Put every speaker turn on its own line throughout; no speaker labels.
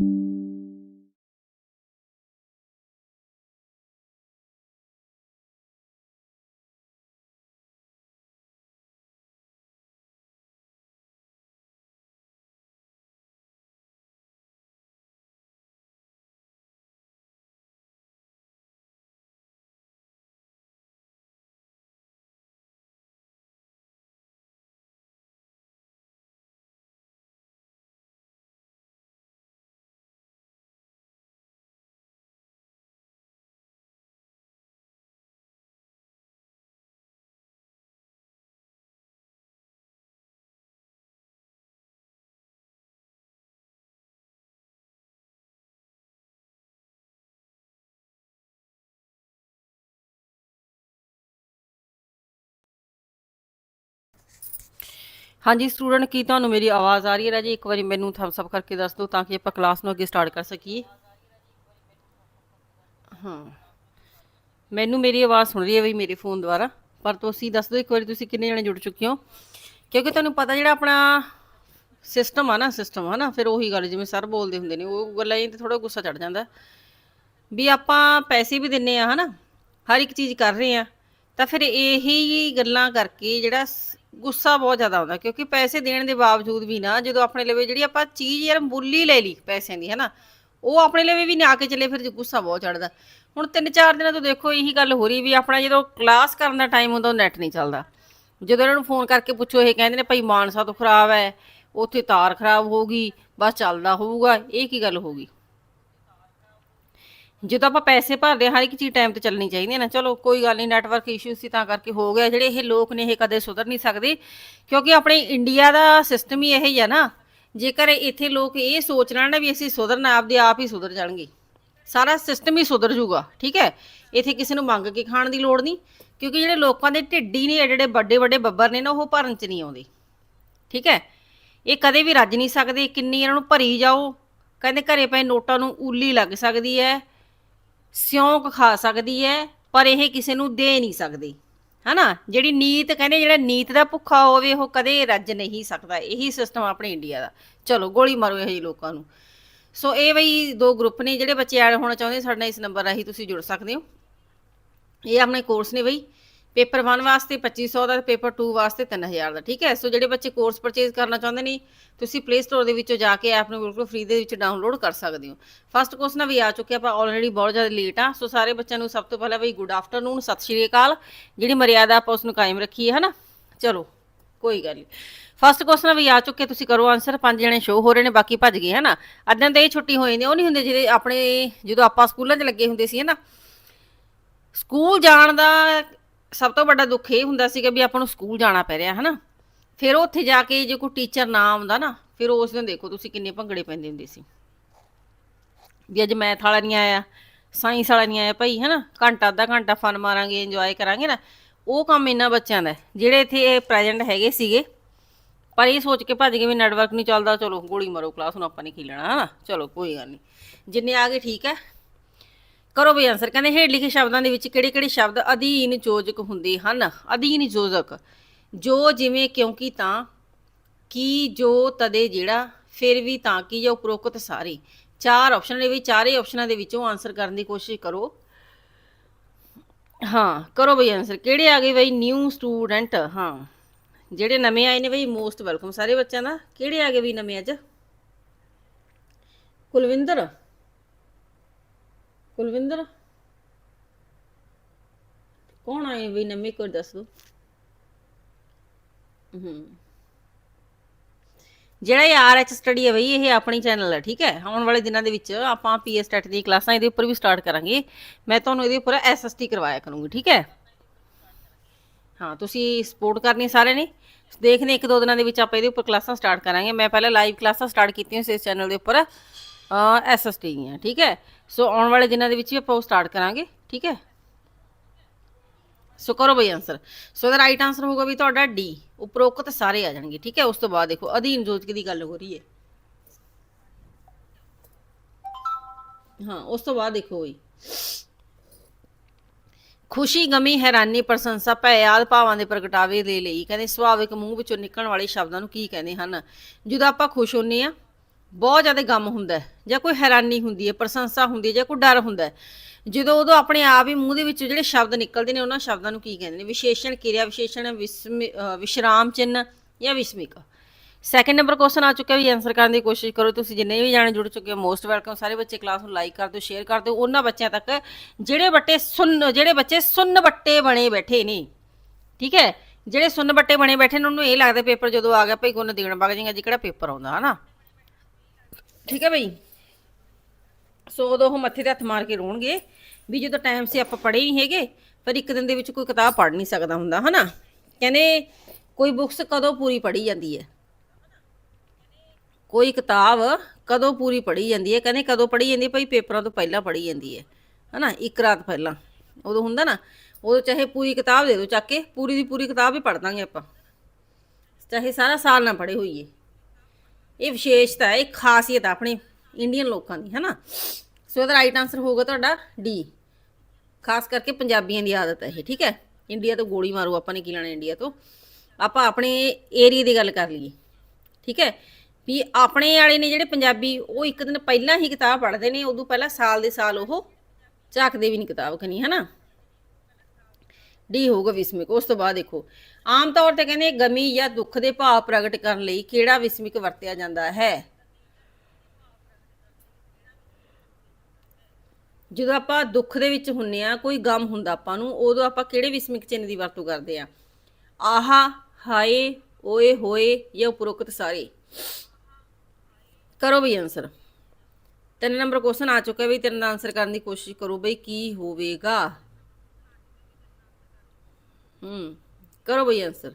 thank you ਹਾਂਜੀ student ਕੀ ਤੁਹਾਨੂੰ ਮੇਰੀ ਆਵਾਜ਼ ਆ ਰਹੀ ਹੈ? ਰਾਜੀ, ਇੱਕ ਵਾਰੀ ਮੈਨੂੰ ਥੰਬਸ ਅਪ ਕਰਕੇ ਦੱਸ ਦਿਓ ਤਾਂ ਕਿ ਆਪਾਂ ਕਲਾਸ ਨੂੰ ਅੱਗੇ ਸਟਾਰਟ ਕਰ ਸਕੀਏ। ਹਾਂ। ਮੈਨੂੰ ਮੇਰੀ ਆਵਾਜ਼ ਸੁਣ ਰਹੀ ਹੈ ਵੀ ਮੇਰੇ ਫੋਨ ਦੁਆਰਾ? ਪਰ ਤੁਸੀਂ ਦੱਸ ਦਿਓ, ਇੱਕ ਵਾਰੀ ਤੁਸੀਂ ਕਿੰਨੇ ਜਣੇ ਜੁੜ ਚੁੱਕੇ ਹੋ? ਕਿਉਂਕਿ ਤੁਹਾਨੂੰ ਪਤਾ ਜਿਹੜਾ ਆਪਣਾ ਸਿਸਟਮ ਆ ਨਾ ਸਿਸਟਮ ਆ ਨਾ, ਫਿਰ ਉਹੀ ਗੱਲ ਜਿਵੇਂ ਸਰ ਬੋਲਦੇ ਹੁੰਦੇ ਨੇ, ਉਹ ਗੱਲਾਂ ਇਹ ਤੇ ਥੋੜਾ ਗੁੱਸਾ ਚੜ ਜਾਂਦਾ। ਵੀ ਆਪਾਂ ਪੈਸੇ ਵੀ ਦਿੰਨੇ ਆ, ਹਨਾ? ਹਰ ਇੱਕ ਚੀਜ਼ ਕਰ ਰਹੇ ਆ। ਤਾਂ ਫਿਰ ਇਹੀ ਗੱਲਾਂ ਕਰਕੇ ਜਿਹੜਾ ਗੁੱਸਾ ਬਹੁਤ ਜ਼ਿਆਦਾ ਆਉਂਦਾ, ਕਿਉਂਕਿ ਪੈਸੇ ਦੇਣ ਦੇ ਬਾਵਜੂਦ ਵੀ ਨਾ, ਜਦੋਂ ਆਪਣੇ ਲਵੇ ਜਿਹੜੀ ਆਪਾਂ ਚੀਜ਼ ਯਾਰ ਮੁੱਲ ਲੈ ਲਈ ਪੈਸਿਆਂ ਦੀ, ਹਨਾ, ਉਹ ਆਪਣੇ ਲਵੇ ਵੀ ਨਾ ਕੇ ਚਲੇ, ਫਿਰ ਗੁੱਸਾ ਬਹੁਤ ਚੜਦਾ ਹੁਣ ਤਿੰਨ ਚਾਰ ਦਿਨਾਂ ਤੋਂ ਦੇਖੋ, ਇਹੀ ਗੱਲ ਹੋ ਰਹੀ ਵੀ ਆਪਣਾ ਜਦੋਂ ਕਲਾਸ ਕਰਨ ਦਾ ਟਾਈਮ ਹੁੰਦਾ, ਉਹ ਨੈਟ ਨਹੀਂ ਚੱਲਦਾ। ਜਦੋਂ ਇਹਨਾਂ ਨੂੰ ਫੋਨ ਕਰਕੇ ਪੁੱਛੋ, ਇਹ ਕਹਿੰਦੇ ਨੇ, ਭਾਈ ਮਾਨਸਾ ਤੋਂ ਖਰਾਬ ਹੈ, ਉੱਥੇ ਤਾਰ ਖਰਾਬ ਹੋ ਗਈ, ਬਸ ਚੱਲਦਾ ਹੋਊਗਾ। ਇਹ ਕੀ ਗੱਲ ਹੋ ਗਈ ਜਦੋਂ ਆਪਾਂ ਪੈਸੇ ਭਰਦੇ ਹਾਂ, ਹਰ ਇੱਕ ਚੀਜ਼ ਟਾਈਮ ਤੇ ਚੱਲਣੀ ਚਾਹੀਦੀ ਹੈ ਨਾ। ਚਲੋ ਕੋਈ ਗੱਲ ਨਹੀਂ ਨੈਟਵਰਕ ਇਸ਼ੂ ਸੀ ਤਾਂ ਕਰਕੇ ਹੋ ਗਿਆ। ਜਿਹੜੇ ਇਹ ਲੋਕ ਨੇ ਇਹ ਕਦੇ ਸੁਧਰ ਨਹੀਂ ਸਕਦੇ। ਕਿਉਂਕਿ ਆਪਣੇ ਇੰਡੀਆ ਦਾ ਸਿਸਟਮ ਹੀ ਇਹ ਹੀ ਆ ਨਾ। ਜੇਕਰ ਇੱਥੇ ਲੋਕ ਇਹ ਸੋਚ ਲੈਣ ਨਾ ਵੀ ਅਸੀਂ ਸੁਧਰਨਾ ਆਪਦੇ ਆਪ ਹੀ ਸੁਧਰ ਜਾਣਗੇ। ਸਾਰਾ ਸਿਸਟਮ ਹੀ ਸੁਧਰ ਜੂਗਾ ਠੀਕ ਹੈ? ਇੱਥੇ ਕਿਸੇ ਨੂੰ ਮੰਗ ਕੇ ਖਾਣ ਦੀ ਲੋੜ ਨਹੀਂ। ਕਿਉਂਕਿ ਜਿਹੜੇ ਲੋਕਾਂ ਦੇ ਢਿੱਡੀ ਨੇ ਜਿਹੜੇ ਵੱਡੇ ਵੱਡੇ ਬੱਬਰ ਨੇ ਨਾ ਉਹ ਭਰਨ ਚ ਨਹੀਂ ਆਉਂਦੇ। ਠੀਕ ਹੈ? ਇਹ ਕਦੇ ਵੀ ਰੱਜ ਨਹੀਂ ਸਕਦੇ। ਕਿੰਨੀ ਇਹਨਾਂ ਨੂੰ ਭਰੀ ਜਾਓ। ਕਹਿੰਦੇ ਘਰੇ ਪਏ ਨੋਟਾਂ ਨੂੰ ਉੱਲੀ ਲੱਗ ਸਕਦੀ ਹੈ। ਸਿਉਂਕ ਖਾ ਸਕਦੀ ਹੈ ਪਰ ਇਹ ਕਿਸੇ ਨੂੰ ਦੇ ਨਹੀਂ ਸਕਦੀ। ਹਨਾ? ਜਿਹੜੀ ਨੀਤ ਕਹਿੰਦੇ, ਜਿਹੜਾ ਨੀਤ ਦਾ ਭੁੱਖਾ ਹੋਵੇ, ਉਹ ਕਦੇ ਰੱਜ ਨਹੀਂ ਸਕਦਾ। ਇਹੀ ਸਿਸਟਮ ਆਪਣੇ ਇੰਡੀਆ ਦਾ। ਚਲੋ, ਗੋਲੀ ਮਾਰੋ ਇਹ ਜਿਹੇ ਲੋਕਾਂ ਨੂੰ। ਸੋ ਇਹ ਬਈ ਦੋ ਗਰੁੱਪ ਨੇ, ਜਿਹੜੇ ਬੱਚੇ ਐਡ ਹੋਣਾ ਚਾਹੁੰਦੇ, ਸਾਡੇ ਨਾਲ ਇਸ ਨੰਬਰ ਰਾਹੀਂ ਤੁਸੀਂ ਜੁੜ ਸਕਦੇ ਹੋ। ਇਹ ਆਪਣੇ ਕੋਰਸ ਨੇ ਬਈ। ਪੇਪਰ 1 ਵਾਸਤੇ 2500 ਦਾ ਤੇ ਪੇਪਰ 2 ਵਾਸਤੇ 3000 ਦਾ, ਠੀਕ ਹੈ? ਸੋ ਜਿਹੜੇ ਬੱਚੇ ਕੋਰਸ ਪਰਚੇਜ਼ ਕਰਨਾ ਚਾਹੁੰਦੇ ਨੇ, ਤੁਸੀਂ ਪਲੇ ਸਟੋਰ ਦੇ ਵਿੱਚੋਂ ਜਾ ਕੇ ਐਪ ਨੂੰ ਬਿਲਕੁਲ ਫ੍ਰੀ ਦੇ ਵਿੱਚ ਡਾਊਨਲੋਡ ਕਰ ਸਕਦੇ ਹੋ। ਫਸਟ ਕੋਰਸ ਵੀ ਆ ਚੁੱਕਿਆ, ਆਪਾਂ ਆਲਰੇਡੀ ਬਹੁਤ ਜ਼ਿਆਦਾ ਲੇਟ ਆ। ਸੋ ਸਾਰੇ ਬੱਚਿਆਂ ਨੂੰ ਸਭ ਤੋਂ ਪਹਿਲਾਂ ਬਈ ਗੁੱਡ ਆਫਟਰਨੂਨ ਸਤਿ ਸ਼੍ਰੀ ਅਕਾਲ। ਜਿਹੜੀ ਮਰਿਆਦਾ ਆਪਾਂ ਉਸ ਨੂੰ ਕਾਇਮ ਰੱਖੀ ਹੈ ਹਨਾ? ਚਲੋ, ਕੋਈ ਗੱਲ ਨਹੀਂ ਫਸਟ ਕੁਐਸਚਨ ਵੀ ਆ ਚੁੱਕੇ ਤੁਸੀਂ ਕਰੋ ਆਨਸਰ ਪੰਜ ਜਣੇ ਸ਼ੋ ਹੋ ਰਹੇ ਨੇ, ਬਾਕੀ ਭੱਜ ਗਏ, ਹਨਾ? ਅੱਧਿਆਂ ਦੇ ਇਹ ਛੁੱਟੀ ਹੋ ਜਾਂਦੀ ਉਹ ਨਹੀਂ ਹੁੰਦੇ ਜਿਹੜੇ ਆਪਣੇ, ਜਦੋਂ ਆਪਾਂ ਸਕੂਲਾਂ 'ਚ ਲੱਗੇ ਹੁੰਦੇ ਸੀ, ਹਨਾ? ਸਕੂਲ ਜਾਣ ਦਾ ਸਭ ਤੋਂ ਵੱਡਾ ਦੁੱਖ ਇਹ ਹੁੰਦਾ ਸੀਗਾ ਵੀ ਆਪਾਂ ਨੂੰ ਸਕੂਲ ਜਾਣਾ ਪੈ ਰਿਹਾ, ਹਨਾ? ਫਿਰ ਉੱਥੇ ਜਾ ਕੇ ਜੇ ਕੋਈ ਟੀਚਰ ਨਾ ਆਉਂਦਾ ਨਾ, ਫਿਰ ਉਸ ਦਿਨ ਦੇਖੋ ਤੁਸੀਂ ਕਿੰਨੇ ਭੰਗੜੇ ਪੈਂਦੇ ਹੁੰਦੇ ਸੀ। ਵੀ ਅੱਜ ਮੈਥ ਵਾਲਾ ਨਹੀਂ ਆਇਆ, ਸਾਇੰਸ ਵਾਲਾ ਨਹੀਂ ਆਇਆ ਭਾਈ, ਹਨਾ? ਘੰਟਾ, ਅੱਧਾ ਘੰਟਾ ਫਨ ਮਾਰਾਂਗੇ ਇੰਜੋਏ ਕਰਾਂਗੇ ਨਾ। ਉਹ ਕੰਮ ਇਹਨਾਂ ਬੱਚਿਆਂ ਦਾ ਜਿਹੜੇ ਇੱਥੇ ਪ੍ਰੈਜ਼ੈਂਟ ਹੈਗੇ ਸੀਗੇ। ਪਰ ਇਹ ਸੋਚ ਕੇ ਭੱਜ ਗਏ ਵੀ ਨੈਟਵਰਕ ਨਹੀਂ ਚੱਲਦਾ, ਚਲੋ ਗੋਲੀ ਮਾਰੋ ਕਲਾਸ ਨੂੰ ਆਪਾਂ ਨਹੀਂ ਖੇਲਣਾ ਹਨਾ? ਚਲੋ, ਕੋਈ ਗੱਲ ਨਹੀਂ। ਜਿੰਨੇ ਆ ਗਏ ਠੀਕ ਹੈ ਕਰੋ ਵੀ ਆਨਸਰ ਕਹਿੰਦੇ ਹੇਠ ਲਿਖੇ ਸ਼ਬਦਾਂ ਦੇ ਵਿੱਚ ਕਿਹੜੇ ਕਿਹੜੇ ਸ਼ਬਦ ਅਧੀਨ ਯੋਜਕ ਹੁੰਦੇ ਹਨ? ਅਧੀਨ ਯੋਜਕ। ਜੋ ਜਿਵੇਂ ਕਿਉਂਕਿ ਤਾਂ, ਕੀ, ਜੋ, ਤਦੇ ਜਿਹੜਾ, ਫਿਰ ਵੀ ਤਾਂ ਕੀ ਜਾਂ ਉਪਰੋਕਤ ਸਾਰੇ। ਚਾਰ ਆਪਸ਼ਨ ਨੇ ਵੀ, ਚਾਰੇ ਆਪਸ਼ਨਾਂ ਦੇ ਵਿੱਚੋਂ ਆਨਸਰ ਕਰਨ ਦੀ ਕੋਸ਼ਿਸ਼ ਕਰੋ। ਹਾਂ, ਕਰੋ ਬਈ ਆਨਸਰ ਕਿਹੜੇ ਆ ਗਏ ਬਈ? ਨਿਊ ਸਟੂਡੈਂਟ ਹਾਂ। ਜਿਹੜੇ ਨਵੇਂ ਆਏ ਨੇ ਬਈ ਮੋਸਟ ਵੈਲਕਮ ਸਾਰੇ ਬੱਚਿਆਂ ਦਾ। ਕਿਹੜੇ ਆ ਗਏ ਵੀ ਨਵੇਂ ਅੱਜ? ਕੁਲਵਿੰਦਰ? ਕੁਲਵਿੰਦਰ? ਕੌਣ ਆਏ ਵੀ ਨਵੇਂ ਕੋਈ ਦੱਸ ਹੂੰ। ਜਿਹੜਾ ਇਹ ਆਰਐਚ ਸਟੱਡੀ ਹੈ ਬਈ, ਇਹ ਆਪਣੀ ਚੈਨਲ ਹੈ, ਠੀਕ ਹੈ? ਆਉਣ ਵਾਲੇ ਦਿਨਾਂ ਦੇ ਵਿੱਚ ਆਪਾਂ ਪੀਐਸ ਟੈਟ ਦੀਆਂ ਕਲਾਸਾਂ ਇਹਦੇ ਉੱਪਰ ਵੀ ਸਟਾਰਟ ਕਰਾਂਗੇ। ਮੈਂ ਤੁਹਾਨੂੰ ਇਹਦੇ ਉੱਪਰ ਐਸਐਸਟੀ ਕਰਵਾਇਆ ਕਰੂੰਗੀ, ਠੀਕ ਹੈ? ਹਾਂ, ਤੁਸੀਂ ਸਪੋਰਟ ਕਰਨੀ ਸਾਰਿਆਂ ਨੇ। ਦੇਖਦੇ ਇੱਕ ਦੋ ਦਿਨਾਂ ਦੇ ਵਿੱਚ ਆਪਾਂ ਇਹਦੇ ਉੱਪਰ ਕਲਾਸਾਂ ਸਟਾਰਟ ਕਰਾਂਗੇ। ਮੈਂ ਪਹਿਲਾਂ ਲਾਈਵ ਕਲਾਸਾਂ ਸਟਾਰਟ ਕੀਤੀਆਂ ਸੀ ਇਸ ਚੈਨਲ ਦੇ ਉੱਪਰ ਐਸਐਸਟੀ ਦੀਆਂ, ਠੀਕ ਹੈ? ਸੋ ਆਉਣ ਵਾਲੇ ਦਿਨਾਂ ਦੇ ਵਿੱਚ ਵੀ ਆਪਾਂ ਉਹ ਸਟਾਰਟ ਕਰਾਂਗੇ, ਠੀਕ ਹੈ? ਸੋ ਕਰੋ ਬਈ answer so the right answer ਹੋਊਗਾ ਵੀ ਤੁਹਾਡਾ ਡੀ ਉਪਰੋਕਤ ਸਾਰੇ ਆ ਜਾਣਗੇ, ਠੀਕ ਹੈ? ਉਸ ਤੋਂ ਬਾਅਦ ਦੇਖੋ, ਅਧੀਨ ਯੋਜਕ ਦੀ ਗੱਲ ਹੋ ਰਹੀ ਹੈ। ਹਾਂ, ਉਸ ਤੋਂ ਬਾਅਦ ਦੇਖੋ ਬਈ। ਖੁਸ਼ੀ, ਗਮੀ, ਹੈਰਾਨੀ, ਪ੍ਰਸ਼ੰਸਾ ਭੈਆਦ ਭਾਵਾਂ ਦੇ ਪ੍ਰਗਟਾਵੇ ਦੇ ਲਈ, ਕਹਿੰਦੇ ਸੁਭਾਵਿਕ ਮੂੰਹ ਵਿੱਚੋਂ ਨਿਕਲਣ ਵਾਲੇ ਸ਼ਬਦਾਂ ਨੂੰ ਕੀ ਕਹਿੰਦੇ ਹਨ? ਜਦੋਂ ਆਪਾਂ ਖੁਸ਼ ਹੁੰਨੇ ਆ ਬਹੁਤ ਜ਼ਿਆਦਾ ਗਮ ਹੁੰਦਾ ਹੈ, ਜਾਂ ਕੋਈ ਹੈਰਾਨੀ ਹੁੰਦੀ ਹੈ, ਪ੍ਰਸ਼ੰਸਾ ਹੁੰਦੀ ਹੈ, ਜਾਂ ਕੋਈ ਡਰ ਹੁੰਦਾ ਹੈ। ਜਦੋਂ ਉਦੋਂ ਆਪਣੇ ਆਪ ਹੀ ਮੂੰਹ ਦੇ ਵਿੱਚ ਜਿਹੜੇ ਸ਼ਬਦ ਨਿਕਲਦੇ ਨੇ, ਉਹਨਾਂ ਸ਼ਬਦਾਂ ਨੂੰ ਕੀ ਕਹਿੰਦੇ ਨੇ? ਵਿਸ਼ੇਸ਼ਣ, ਕਿਰਿਆ ਵਿਸ਼ੇਸ਼ਣ, ਵਿਸਮ- ਵਿਸ਼ਰਾਮ ਚਿੰਨ ਜਾਂ ਵਿਸਮਿਕ। ਸੈਕੰਡ ਨੰਬਰ ਕੁਐਸਚਨ ਆ ਚੁੱਕਿਆ ਵੀ ਆਨਸਰ ਕਰਨ ਦੀ ਕੋਸ਼ਿਸ਼ ਕਰੋ। ਤੁਸੀਂ ਜਿੰਨੇ ਵੀ ਜਾਣੇ ਜੁੜ ਚੁੱਕੇ ਹੋ ਮੋਸਟ ਵੈਲਕਮ ਸਾਰੇ ਬੱਚੇ ਕਲਾਸ ਨੂੰ ਲਾਈਕ ਕਰ ਦਿਓ ਸ਼ੇਅਰ ਕਰ ਦਿਓ। ਉਹਨਾਂ ਬੱਚਿਆਂ ਤੱਕ ਜਿਹੜੇ ਬੱਟੇ ਸੁੰਨ, ਜਿਹੜੇ ਬੱਚੇ ਸੁੰਨ ਬੱਟੇ ਬਣੇ ਬੈਠੇ ਨੇ, ਠੀਕ ਹੈ? ਜਿਹੜੇ ਸੁੰਨ ਬੱਟੇ ਬਣੇ ਬੈਠੇ ਨੇ, ਉਹਨੂੰ ਇਹ ਲੱਗਦਾ ਪੇਪਰ ਜਦੋਂ ਆ ਗਿਆ, ਭਈ ਗੁੰਨ ਦੇਣ ਵਗ ਜਾਏਗਾ ਜੀ ਕਿਹੜਾ ਪੇਪਰ ਆਉਂਦਾ, ਹਨਾ? ਠੀਕ ਹੈ ਬਈ? ਸੋ ਉਦੋਂ ਉਹ ਮੱਥੇ ਤੇ ਹੱਥ ਮਾਰ ਕੇ ਰੋਣਗੇ ਵੀ ਜਦੋਂ ਟਾਈਮ ਸੀ ਆਪਾਂ ਪੜ੍ਹੇ ਹੀ ਹੈਗੇ, ਪਰ ਇੱਕ ਦਿਨ ਦੇ ਵਿੱਚ ਕੋਈ ਕਿਤਾਬ ਪੜ੍ਹ ਨਹੀਂ ਸਕਦਾ ਹੁੰਦਾ, ਹਨਾ? ਕਹਿੰਦੇ ਕੋਈ ਬੁੱਕਸ ਕਦੋਂ ਪੂਰੀ ਪੜ੍ਹੀ ਜਾਂਦੀ ਹੈ? ਕੋਈ ਕਿਤਾਬ ਕਦੋਂ ਪੂਰੀ ਪੜ੍ਹੀ ਜਾਂਦੀ ਹੈ? ਕਹਿੰਦੇ ਕਦੋਂ ਪੜ੍ਹੀ ਜਾਂਦੀ ਹੈ? ਭਾਈ ਪੇਪਰਾਂ ਤੋਂ ਪਹਿਲਾਂ ਪੜ੍ਹੀ ਜਾਂਦੀ ਹੈ, ਹਨਾ? ਇੱਕ ਰਾਤ ਪਹਿਲਾਂ। ਉਦੋਂ ਹੁੰਦਾ ਨਾ, ਉਦੋਂ ਚਾਹੇ ਪੂਰੀ ਕਿਤਾਬ ਦੇ ਦਿਓ ਚੱਕ ਕੇ, ਪੂਰੀ ਦੀ ਪੂਰੀ ਕਿਤਾਬ ਹੀ ਪੜ੍ਹ ਦਾਂਗੇ ਆਪਾਂ। ਚਾਹੇ ਸਾਰਾ ਸਾਲ ਨਾ ਪੜ੍ਹੇ ਹੋਈਏ। ਇਹ ਵਿਸ਼ੇਸ਼ਤਾ ਹੈ, ਇਹ ਖਾਸੀਅਤ ਆ ਆਪਣੇ ਇੰਡੀਅਨ ਲੋਕਾਂ ਦੀ, ਹੈਨਾ? ਸੋ ਇਹਦਾ ਰਾਈਟ ਆਨਸਰ ਹੋਊਗਾ ਤੁਹਾਡਾ ਡੀ ਖਾਸ ਕਰਕੇ ਪੰਜਾਬੀਆਂ ਦੀ ਆਦਤ ਹੈ ਇਹ, ਠੀਕ ਹੈ? ਇੰਡੀਆ ਤੋਂ ਗੋਲੀ ਮਾਰੋ, ਆਪਾਂ ਨੇ ਕੀ ਲੈਣਾ ਇੰਡੀਆ ਤੋਂ? ਆਪਾਂ ਆਪਣੇ ਏਰੀਆ ਦੀ ਗੱਲ ਕਰ ਲਈਏ, ਠੀਕ ਹੈ? ਵੀ ਆਪਣੇ ਵਾਲੇ ਨੇ ਜਿਹੜੇ ਪੰਜਾਬੀ, ਉਹ ਇੱਕ ਦਿਨ ਪਹਿਲਾਂ ਹੀ ਕਿਤਾਬ ਪੜ੍ਹਦੇ ਨੇ, ਉਦੋਂ ਪਹਿਲਾਂ ਸਾਲ ਦੇ ਸਾਲ ਉਹ ਝਾਕਦੇ ਵੀ ਨਹੀਂ ਕਿਤਾਬ ਕਨੀ ਹੈਨਾ? ਡੀ ਹੋਊਗਾ ਵਿਸਮਿਕ, ਉਸ ਤੋਂ ਬਾਅਦ ਦੇਖੋ। ਆਮ ਤੌਰ ਤੇ ਕਹਿੰਦੇ ਗਮੀ ਜਾਂ ਦੁੱਖ ਦੇ ਭਾਵ ਪ੍ਰਗਟ ਕਰਨ ਲਈ ਕਿਹੜਾ ਵਿਸਮਿਕ ਵਰਤਿਆ ਜਾਂਦਾ ਹੈ? ਜਦੋਂ ਆਪਾਂ ਦੁੱਖ ਦੇ ਵਿੱਚ ਹੁੰਨੇ ਆ, ਕੋਈ ਗਮ ਹੁੰਦਾ ਆਪਾਂ ਨੂੰ, ਉਦੋਂ ਆਪਾਂ ਕਿਹੜੇ ਵਿਸਮਿਕ ਚਿੰਨ੍ਹ ਦੀ ਵਰਤੋਂ ਕਰਦੇ ਆ? ਆਹਾ, ਹਾਏ, ਓਏ, ਹੋਏ ਜਾਂ ਉਪਰੋਕਤ ਸਾਰੇ? ਕਰੋ ਬਈ ਆਨਸਰ ਤਿੰਨ ਨੰਬਰ ਕੁਐਸਚਨ ਆ ਚੁੱਕਾ ਵੀ ਤਿੰਨ ਦਾ ਆਨਸਰ ਕਰਨ ਦੀ ਕੋਸ਼ਿਸ਼ ਕਰੋ ਬਈ ਕੀ ਹੋਵੇਗਾ? ਹੂੰ, ਕਰੋ ਬਈ ਆਨਸਰ